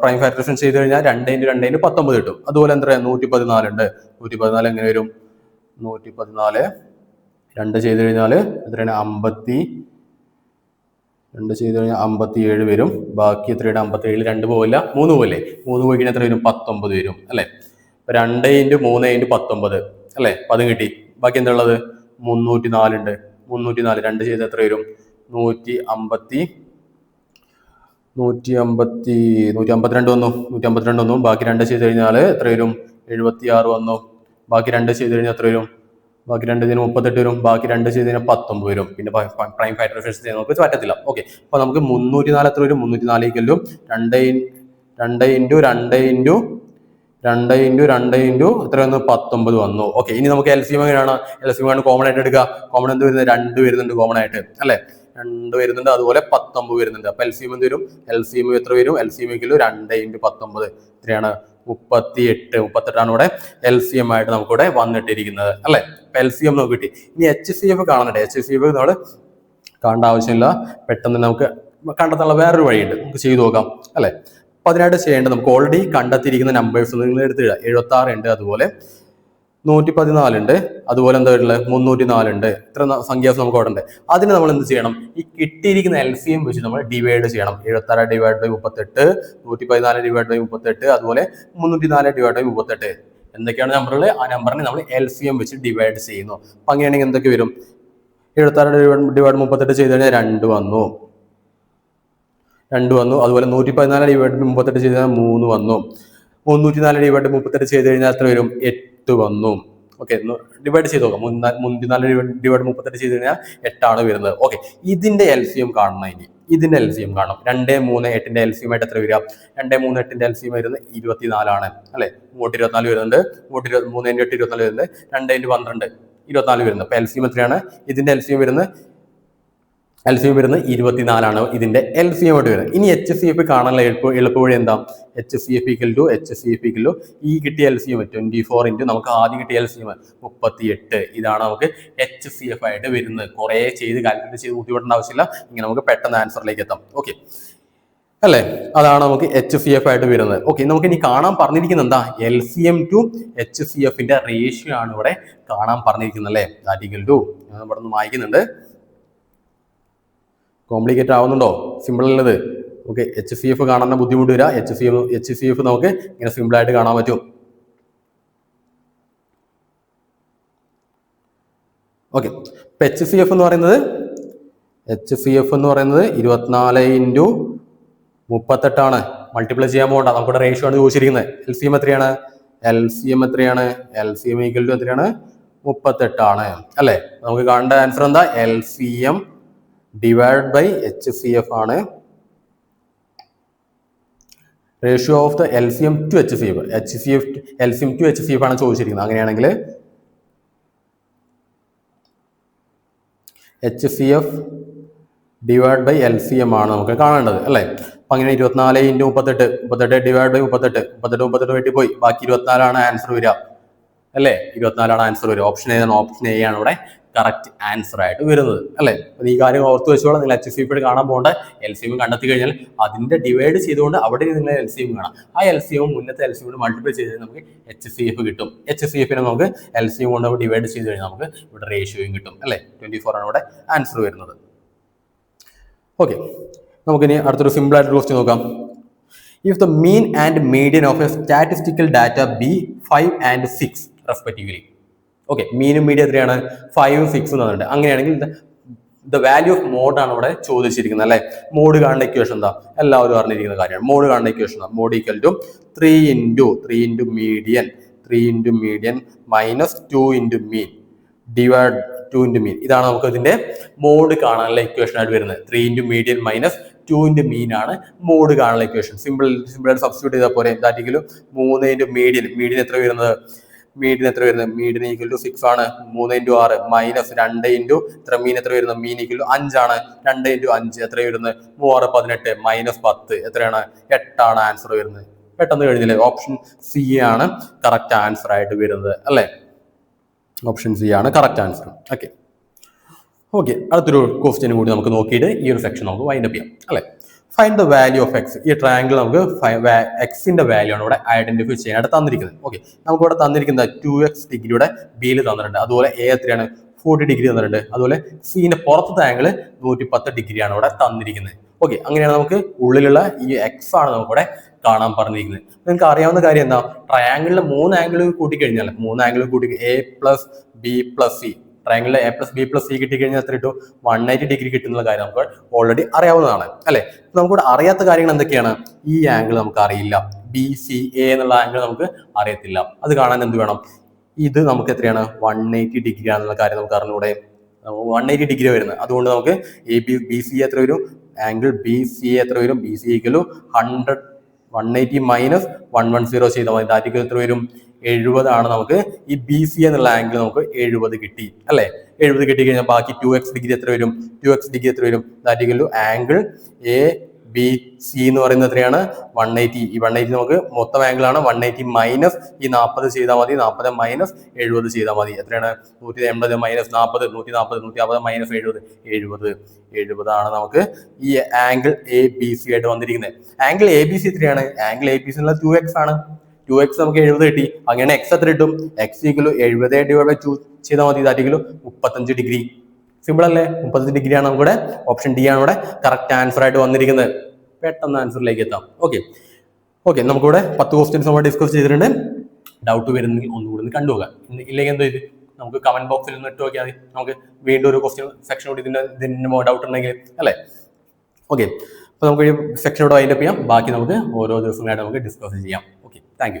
പ്രൈം ഫാക്ടറേഷൻ ചെയ്ത് കഴിഞ്ഞാൽ രണ്ട് ഇന്റു രണ്ട് ഇന്റു പത്തൊമ്പത് കിട്ടും. അതുപോലെ എന്താ നൂറ്റി പതിനാലുണ്ട് നൂറ്റി പതിനാല് എങ്ങനെ വരും? നൂറ്റി പതിനാല് രണ്ട് ചെയ്ത് കഴിഞ്ഞാൽ എത്രയാണ്? അമ്പത്തി രണ്ട് ചെയ്ത് കഴിഞ്ഞാൽ അമ്പത്തി ഏഴ് വരും. ബാക്കി എത്രയാണ്? അമ്പത്തി ഏഴിൽ രണ്ട് പോവില്ല. മൂന്ന് പോവില്ലേ? മൂന്ന് പോയി കഴിഞ്ഞാൽ എത്ര വരും? പത്തൊമ്പത് വരും. അല്ലേ? രണ്ട് ഇന്റു മൂന്ന് ഇന്റു പത്തൊമ്പത്. അല്ലേ? പതും കിട്ടി. ബാക്കി എന്താ ഉള്ളത്? മുന്നൂറ്റി നാലുണ്ട് മുന്നൂറ്റി നാല് രണ്ട് ചെയ്ത് എത്ര വരും? നൂറ്റി അമ്പത്തി നൂറ്റി അമ്പത്തി നൂറ്റി അമ്പത്തിരണ്ട് വന്നു. നൂറ്റി അമ്പത്തിരണ്ട് വന്നു. ബാക്കി രണ്ട് ചെയ്ത് കഴിഞ്ഞാൽ എത്ര വരും? എഴുപത്തി ആറ് വന്നു. ബാക്കി രണ്ട് ചെയ്ത് കഴിഞ്ഞാൽ എത്ര വരും? ബാക്കി രണ്ട് ചെയ്തിന് മുപ്പത്തെട്ട് വരും. ബാക്കി രണ്ട് ചെയ്ത് കഴിഞ്ഞാൽ പത്തൊമ്പത് വരും. പിന്നെ പ്രൈം ഫാക്ടർ എഫിഷ്യൻസി നമുക്ക് പറ്റത്തില്ല. ഓക്കെ അപ്പൊ നമുക്ക് മുന്നൂറ്റി നാല് എത്ര വരും? മുന്നൂറ്റി നാല് ഈക്വലും രണ്ട് രണ്ട് ഇന്റു രണ്ട് ഇന്റു രണ്ട് ഇന്റു രണ്ട് ഇന്റു എത്ര വന്നു? പത്തൊമ്പത് വന്നു. ഓക്കെ ഇനി നമുക്ക് എൽ സി എം എങ്ങനെയാണ്? എൽ സി എം ആണ് കോമൺ ആയിട്ട് എടുക്കുക. കോമൺ എന്ത് വരുന്നത്? രണ്ട് വരുന്നുണ്ട് കോമൺ ആയിട്ട്. അല്ലേ? രണ്ട് വരുന്നുണ്ട്. അതുപോലെ പത്തൊമ്പത് വരുന്നുണ്ട്. അപ്പൊ എൽ സി എം എന്ത് വരും? എൽ സി എം എത്ര വരും? എൽ സി രണ്ട് ഇന്റു പത്തൊമ്പത്. എത്രയാണ് മുപ്പത്തി എട്ട് മുപ്പത്തെട്ടാണ് ഇവിടെ എൽ സി എം ആയിട്ട് നമുക്കിവിടെ വന്നിട്ടിരിക്കുന്നത്. അല്ലെ? എൽ സി എം കിട്ടി. ഇനി എച്ച് സി എഫ് കാണുന്നുണ്ട് എച്ച് സി എഫ് നമ്മൾ കാണേണ്ട ആവശ്യമില്ല. പെട്ടെന്ന് നമുക്ക് കണ്ടെത്താനുള്ള വേറൊരു വഴിയുണ്ട്. നമുക്ക് ചെയ്തു നോക്കാം. അല്ലെ? അപ്പൊ അതിനായിട്ട് ചെയ്യേണ്ടത് നമുക്ക് ഓൾറെഡി കണ്ടെത്തിയിരിക്കുന്ന നമ്പേഴ്സ് നിങ്ങൾ എടുത്തിടുക എഴുപത്തി ആറ് ഉണ്ട് അതുപോലെ നൂറ്റി പതിനാലുണ്ട് അതുപോലെ എന്താ വരുന്നത്? മുന്നൂറ്റി നാലുണ്ട് ഇത്ര സംഖ്യാസ് നമുക്ക് അവിടെ ഉണ്ട്. അതിന് നമ്മൾ എന്ത് ചെയ്യണം? ഈ കിട്ടിയിരിക്കുന്ന എൽ സി എം വെച്ച് നമ്മൾ ഡിവൈഡ് ചെയ്യണം. എഴുപത്തി ആറ് ഡിവൈഡ് ബൈ മുപ്പത്തെട്ട് നൂറ്റി പതിനാല് ഡിവൈഡ് ബൈ മുപ്പത്തെട്ട് അതുപോലെ മുന്നൂറ്റി നാല് ഡിവൈഡ് ബൈ മുപ്പത്തെട്ട്. എന്തൊക്കെയാണ് നമ്പറുകൾ ആ നമ്പറിനെ നമ്മൾ എൽ സി എം വെച്ച് ഡിവൈഡ് ചെയ്യുന്നു. അപ്പൊ അങ്ങനെയാണെങ്കിൽ എന്തൊക്കെ വരും? എഴുപത്തി ആറ് ഡിവൈഡ് ഡിവൈഡ് മുപ്പത്തെട്ട് ചെയ്ത് കഴിഞ്ഞാൽ രണ്ട് വന്നു. രണ്ട് വന്നു. അതുപോലെ നൂറ്റി പതിനാല് ഡിവൈഡ് മുപ്പത്തെട്ട് ചെയ്ത് കഴിഞ്ഞാൽ മൂന്ന് വന്നു. മുന്നൂറ്റി നാല് ഡിവൈഡ് മുപ്പത്തെട്ട് ചെയ്ത് കഴിഞ്ഞാൽ എത്ര വരും? എട്ട് വന്നു. ഓക്കെ ഡിവൈഡ് ചെയ്ത് നോക്കാം. മുന്നൂറ്റി നാല് ഡിവൈഡ് മുപ്പത്തെട്ട് ചെയ്ത് കഴിഞ്ഞാൽ എട്ടാണ് വരുന്നത്. ഓക്കെ ഇതിന്റെ എൽ സി എം കാണണം ഇനി. ഇതിന്റെ എൽ സി എം കാണണം. രണ്ട് മൂന്ന് എട്ടിന്റെ എൽ സി എം ആയിട്ട് എത്ര വരിക? രണ്ട് മൂന്ന് എട്ടിന്റെ എൽ സി എം വരുന്നത് ഇരുപത്തിനാലാണ്. അല്ലെ? ഇങ്ങോട്ട് ഇരുപത്തിനാല് വരുന്നുണ്ട്. ഇങ്ങോട്ട് ഇരുപത്തി മൂന്ന് എട്ട് ഇരുപത്തിനാല് വരുന്നത് രണ്ട് ഇന്റു പന്ത്രണ്ട് ഇരുപത്തിനാല് വരുന്നത് അപ്പൊ എൽ സി എം എത്രയാണ്? ഇതിന്റെ എൽ സി എം വരുന്നത് എൽ സി എഫ് വരുന്നത് ഇരുപത്തിനാലാണ്. ഇതിന്റെ എൽ സി എം ആയിട്ട് വരുന്നത്. ഇനി എച്ച് സി എഫ് കാണാനുള്ള എളുപ്പ എളുപ്പവഴി എന്താ? H C F equal to H C F equal to ഈ കിട്ടിയ L C M twenty four into നമുക്ക് ആദ്യം കിട്ടിയ എൽ സി എം മുപ്പത്തി എട്ട് ഇതാണ് നമുക്ക് എച്ച് സി എഫ് ആയിട്ട് വരുന്നത്. കുറേ ചെയ്ത് കാൽക്കുലേറ്റ് ചെയ്ത് ബുദ്ധിമുട്ടേണ്ട ആവശ്യമില്ല. ഇങ്ങനെ നമുക്ക് പെട്ടെന്ന് ആൻസറിലേക്ക് എത്താം. ഓക്കെ അല്ലേ? അതാണ് നമുക്ക് എച്ച് സി എഫ് ആയിട്ട് വരുന്നത്. ഓക്കെ നമുക്ക് ഇനി കാണാൻ പറഞ്ഞിരിക്കുന്നത് എന്താ? L C M to H C എഫിന്റെ റേഷ്യോ ആണ് ഇവിടെ കാണാൻ പറഞ്ഞിരിക്കുന്നത് അല്ലേ? ദാറ്റ് ഈക്വൽ ടു ഇവിടെ നിന്ന് വായിക്കുന്നുണ്ട്. കോംപ്ലിക്കേറ്റ് ആവുന്നുണ്ടോ? സിമ്പിൾ ഉള്ളത് ഓക്കെ എച്ച് സി എഫ് കാണാൻ ബുദ്ധിമുട്ട് വരിക H C F H C F നമുക്ക് ഇങ്ങനെ സിമ്പിൾ ആയിട്ട് കാണാൻ പറ്റും. ഓക്കെ ഇപ്പൊ എച്ച് സി എഫ് എന്ന് പറയുന്നത്? എച്ച് സി എഫ് എന്ന് പറയുന്നത് ഇരുപത്തിനാല് ഇന്റു മുപ്പത്തെട്ടാണ് മൾട്ടിപ്ലൈ ചെയ്യാൻ പോകണ്ട. നമുക്കിവിടെ റേഷ്യോ ആണ് ചോദിച്ചിരിക്കുന്നത്. എൽ സി എം എത്രയാണ്? എൽ സി എം എത്രയാണ്? L C M equal to എത്രയാണ്? മുപ്പത്തെട്ടാണ് അല്ലേ? നമുക്ക് കാണേണ്ട ആൻസർ എന്താ? L C M divide by H C F ആണ്. Ratio of the L C M to H C F H C F L C M to H C F ആണ് ചോദിച്ചിരിക്കുന്നത്. അങ്ങനെയാണെങ്കിൽ H C F divide by L C M ആണ് നമുക്ക് കാണേണ്ടത് അല്ലേ? അപ്പൊ അങ്ങനെ ഇരുപത്തിനാല് ഇന്റു മുപ്പത്തെട്ട് മുപ്പത്തെട്ട് ഡിവൈഡ് ബൈ മുപ്പത്തെട്ട് മുപ്പത്തെട്ട് മുപ്പത്തെട്ട് വെട്ടി പോയി. ബാക്കി ഇരുപത്തിനാലാണ് ആൻസർ വരിക അല്ലേ? ഇരുപത്തിനാലാണ് ആൻസർ വരിക. ഓപ്ഷൻ ഏതാണ് ഓപ്ഷൻ എ ആണ് ഇവിടെ. കറക്റ്റ് ആൻസർ ആയിട്ട് വരുന്നത്. അല്ലേ? അപ്പൊ ഈ കാര്യം ഓർത്ത് വെച്ചോളാം. നിങ്ങൾ എച്ച് സി കാണാൻ പോകേണ്ട എൽ സി എം കണ്ടെത്തി കഴിഞ്ഞാൽ അതിന്റെ ഡിവൈഡ് ചെയ്തുകൊണ്ട് അവിടെ നിങ്ങൾ എൽ സി എം കാണാം. ആ എൽ സി എം മുന്നത്തെ എൽ സി എം മൾട്ടിപ്ലൈ ചെയ്ത് നമുക്ക് എച്ച് സി എഫ് കിട്ടും. എച്ച് സി എഫിനെ നമുക്ക് എൽ സി എം കൊണ്ട് ഡിവൈഡ് ചെയ്ത് കഴിഞ്ഞാൽ നമുക്ക് ഇവിടെ റേഷ്യോയും കിട്ടും. അല്ലേ? ട്വന്റി ഫോർ ആണ് ഇവിടെ ആൻസർ വരുന്നത്. ഓക്കെ നമുക്കിനി അടുത്തൊരു സിമ്പിൾ ആയിട്ട് ക്വസ്റ്റ്യൻ നോക്കാം. If the mean and median of a statistical data be five and six respectively okay മീനും മീഡിയം എത്രയാണ്? ഫൈവും സിക്സും തന്നിട്ടുണ്ട് അങ്ങനെയാണെങ്കിൽ ദ വാല്യൂ ഓഫ് മോഡ് ആണ് ഇവിടെ ചോദിച്ചിരിക്കുന്നത് അല്ലെ? മോഡ് കാണുന്ന ഇക്വേഷൻ എന്താ? എല്ലാവരും അറിഞ്ഞിരിക്കുന്ന കാര്യമാണ്. മോഡ് കാണുന്ന equation mode equal to three into three into median three into median minus two into mean divide two into mean ഇതാണ് നമുക്ക് ഇതിന്റെ മോഡ് കാണാനുള്ള ഇക്വേഷൻ ആയിട്ട് വരുന്നത്. Three into median minus two into mean ആണ് മോഡ് കാണാനുള്ള equation simple simple ആയിട്ട് substitute ചെയ്താൽ പോരെ. ദാറ്റിക്കലും മൂന്ന് ഇന്റു മീഡിയൻ മീഡിയൻ എത്ര വരുന്നത്? മീഡിയൻ എത്ര വരുന്നത്? മീഡിയൻ ഈക്വൽ ടു സിക്സ് ആണ്. മൂന്ന് ഇന്റു ആറ് മൈനസ് രണ്ട് ഇന്റു ഇത്ര മീൻ എത്ര വരുന്നത് മീൻ ഈക്വൽ ടു അഞ്ചാണ് രണ്ട് ഇന്റു അഞ്ച് എത്ര വരുന്നത് മൂവാറ് പതിനെട്ട് മൈനസ് പത്ത് എത്രയാണ്? എട്ടാണ് ആൻസർ വരുന്നത്. പെട്ടെന്ന് കഴിഞ്ഞില്ലേ ഓപ്ഷൻ സി ആണ് കറക്റ്റ് ആൻസർ ആയിട്ട് വരുന്നത് അല്ലേ? ഓപ്ഷൻ സി ആണ് കറക്റ്റ് ആൻസർ ഓക്കെ ഓക്കെ അടുത്തൊരു ക്വസ്റ്റ്യൻ കൂടി നമുക്ക് നോക്കിയിട്ട് ഈ ഒരു സെക്ഷൻ നമുക്ക് വൈൻഡപ്പ് ചെയ്യാം അല്ലേ? Find the value of X ഈ ട്രയാങ്കിൾ നമുക്ക് എക്സിന്റെ വാല്യൂ ആണ് ഇവിടെ ഐഡന്റിഫൈ ചെയ്യാനായിട്ട് തന്നിരിക്കുന്നത്. ഓക്കെ നമുക്ക് ഇവിടെ തന്നിരിക്കുന്ന ടു എക്സ് ഡിഗ്രിയുടെ ബിയിൽ തന്നിട്ടുണ്ട്. അതുപോലെ എ എത്രയാണ്? ഫോർട്ടി ഡിഗ്രി തന്നിട്ടുണ്ട്. അതുപോലെ സീന്റെ പുറത്തത്തെ ആംഗിൾ നൂറ്റി പത്ത് ഡിഗ്രിയാണ് ഇവിടെ തന്നിരിക്കുന്നത്. ഓക്കെ അങ്ങനെയാണ് നമുക്ക് ഉള്ളിലുള്ള ഈ എക്സ് ആണ് നമുക്ക് നമുക്കിവിടെ കാണാൻ പറഞ്ഞിരിക്കുന്നത്. നിങ്ങൾക്ക് അറിയാവുന്ന കാര്യം എന്താ? ട്രയാങ്കിളിൽ മൂന്ന് ആംഗിൾ കൂട്ടിക്കഴിഞ്ഞാൽ മൂന്ന് ആംഗിൾ കൂട്ടി A plus B plus C ട്രയാങ്കിളിൽ A plus B plus C കിട്ടി കഴിഞ്ഞാൽ എത്ര കിട്ടും? വൺ എയ്റ്റി ഡിഗ്രി കിട്ടുന്ന കാര്യം നമുക്ക് ഓൾറെഡി അറിയാവുന്നതാണ് അല്ലെ? നമുക്കിവിടെ അറിയാത്ത കാര്യങ്ങൾ എന്തൊക്കെയാണ്? ഈ ആംഗിൾ നമുക്ക് അറിയില്ല. ബി സി എ എന്നുള്ള ആംഗിൾ നമുക്ക് അറിയത്തില്ല. അത് കാണാൻ എന്ത് വേണം? ഇത് നമുക്ക് എത്രയാണ്? വൺ എയ്റ്റി ഡിഗ്രി ആണെന്നുള്ള കാര്യം നമുക്ക് അറിഞ്ഞൂടെ. വൺ എയ്റ്റി ഡിഗ്രി വരുന്നത്. അതുകൊണ്ട് നമുക്ക് എ ബി ബി സി എത്ര വരും? ആംഗിൾ ബി സി എത്ര വരും? B C equal hundred one eighty minus one one zero ചെയ്താൽ മതി. ദാറ്റിക്ക് എത്ര വരും? എഴുപതാണ് നമുക്ക്. ഈ ബി സി എന്നുള്ള ആംഗിൾ നമുക്ക് എഴുപത് കിട്ടി. അല്ലേ? എഴുപത് കിട്ടി കഴിഞ്ഞാൽ ബാക്കി ടു എക്സ് ഡിഗ്രി എത്ര വരും? ടു എക്സ് ഡിഗ്രി എത്ര വരും? ദാറ്റിക്കലു ആംഗിൾ എ ബി സി എന്ന് പറയുന്നത് എത്രയാണ്? വൺ എയ്റ്റി ഈ വൺ എയ്റ്റി നമുക്ക് മൊത്തം ആംഗിൾ ആണ്. വൺ എയ്റ്റി മൈനസ് ഈ നാൽപ്പത് ചെയ്താൽ മതി. നാൽപ്പത് മൈനസ് എഴുപത് ചെയ്താൽ മതി. എത്രയാണ്? നൂറ്റി എൺപത് മൈനസ് നാൽപ്പത് നൂറ്റി നാൽപ്പത് നൂറ്റി അമ്പത് മൈനസ് എഴുപത്. എഴുപത് എഴുപതാണ് നമുക്ക് ഈ ആംഗിൾ എ ബി സി ആയിട്ട് വന്നിരിക്കുന്നത്. ആംഗിൾ എ ബി സി എത്രയാണ്? ആംഗിൾ എ ബി സി എന്നുള്ള ടു എക്സ് ആണ്. ടു എക്സ് നമുക്ക് എഴുപത് കിട്ടി. അങ്ങനെ എക്സ് എത്ര കിട്ടും? എക്സ് ഈക്വലു എഴുപത് ഡിവൈഡ് ബൈ ടു ചെയ്താൽ മതി. ഇതായിരിക്കും മുപ്പത്തഞ്ച് ഡിഗ്രി സിമ്പിൾ അല്ലേ? മുപ്പത്തഞ്ച് ഡിഗ്രിയാണ് നമ്മുടെ ഓപ്ഷൻ ഡി ആണ് ഇവിടെ. കറക്റ്റ് ആൻസർ ആയിട്ട് വന്നിരിക്കുന്നത്. പെട്ടെന്ന് ആൻസറിലേക്ക് എത്താം. ഓക്കെ ഓക്കെ നമുക്കിവിടെ പത്ത് ക്വസ്റ്റ്യൻസ് നമ്മൾ ഡിസ്കസ് ചെയ്തിട്ടുണ്ട്. ഡൗട്ട് വരുന്നെങ്കിൽ ഒന്നുകൂടി ഒന്ന് കണ്ടുപോകാം ഇല്ലെങ്കിൽ എന്തോ ഇത്? നമുക്ക് കമന്റ് ബോക്സിൽ ഒന്ന് ഇട്ട് നോക്കിയാൽ മതി. നമുക്ക് വീണ്ടും ഒരു ക്വസ്റ്റ്യൻ സെക്ഷൻ കൂടി ഇതിന്റെ ഇതിന്റെ ഡൗട്ട് ഉണ്ടെങ്കിൽ അല്ലേ? ഓക്കെ അപ്പോൾ നമുക്ക് സെക്ഷൻ ഇവിടെ വൈൻഡപ്പ് ചെയ്യാം. ബാക്കി നമുക്ക് ഓരോ ദിവസങ്ങളായിട്ട് നമുക്ക് ഡിസ്കസ് ചെയ്യാം. Okay thank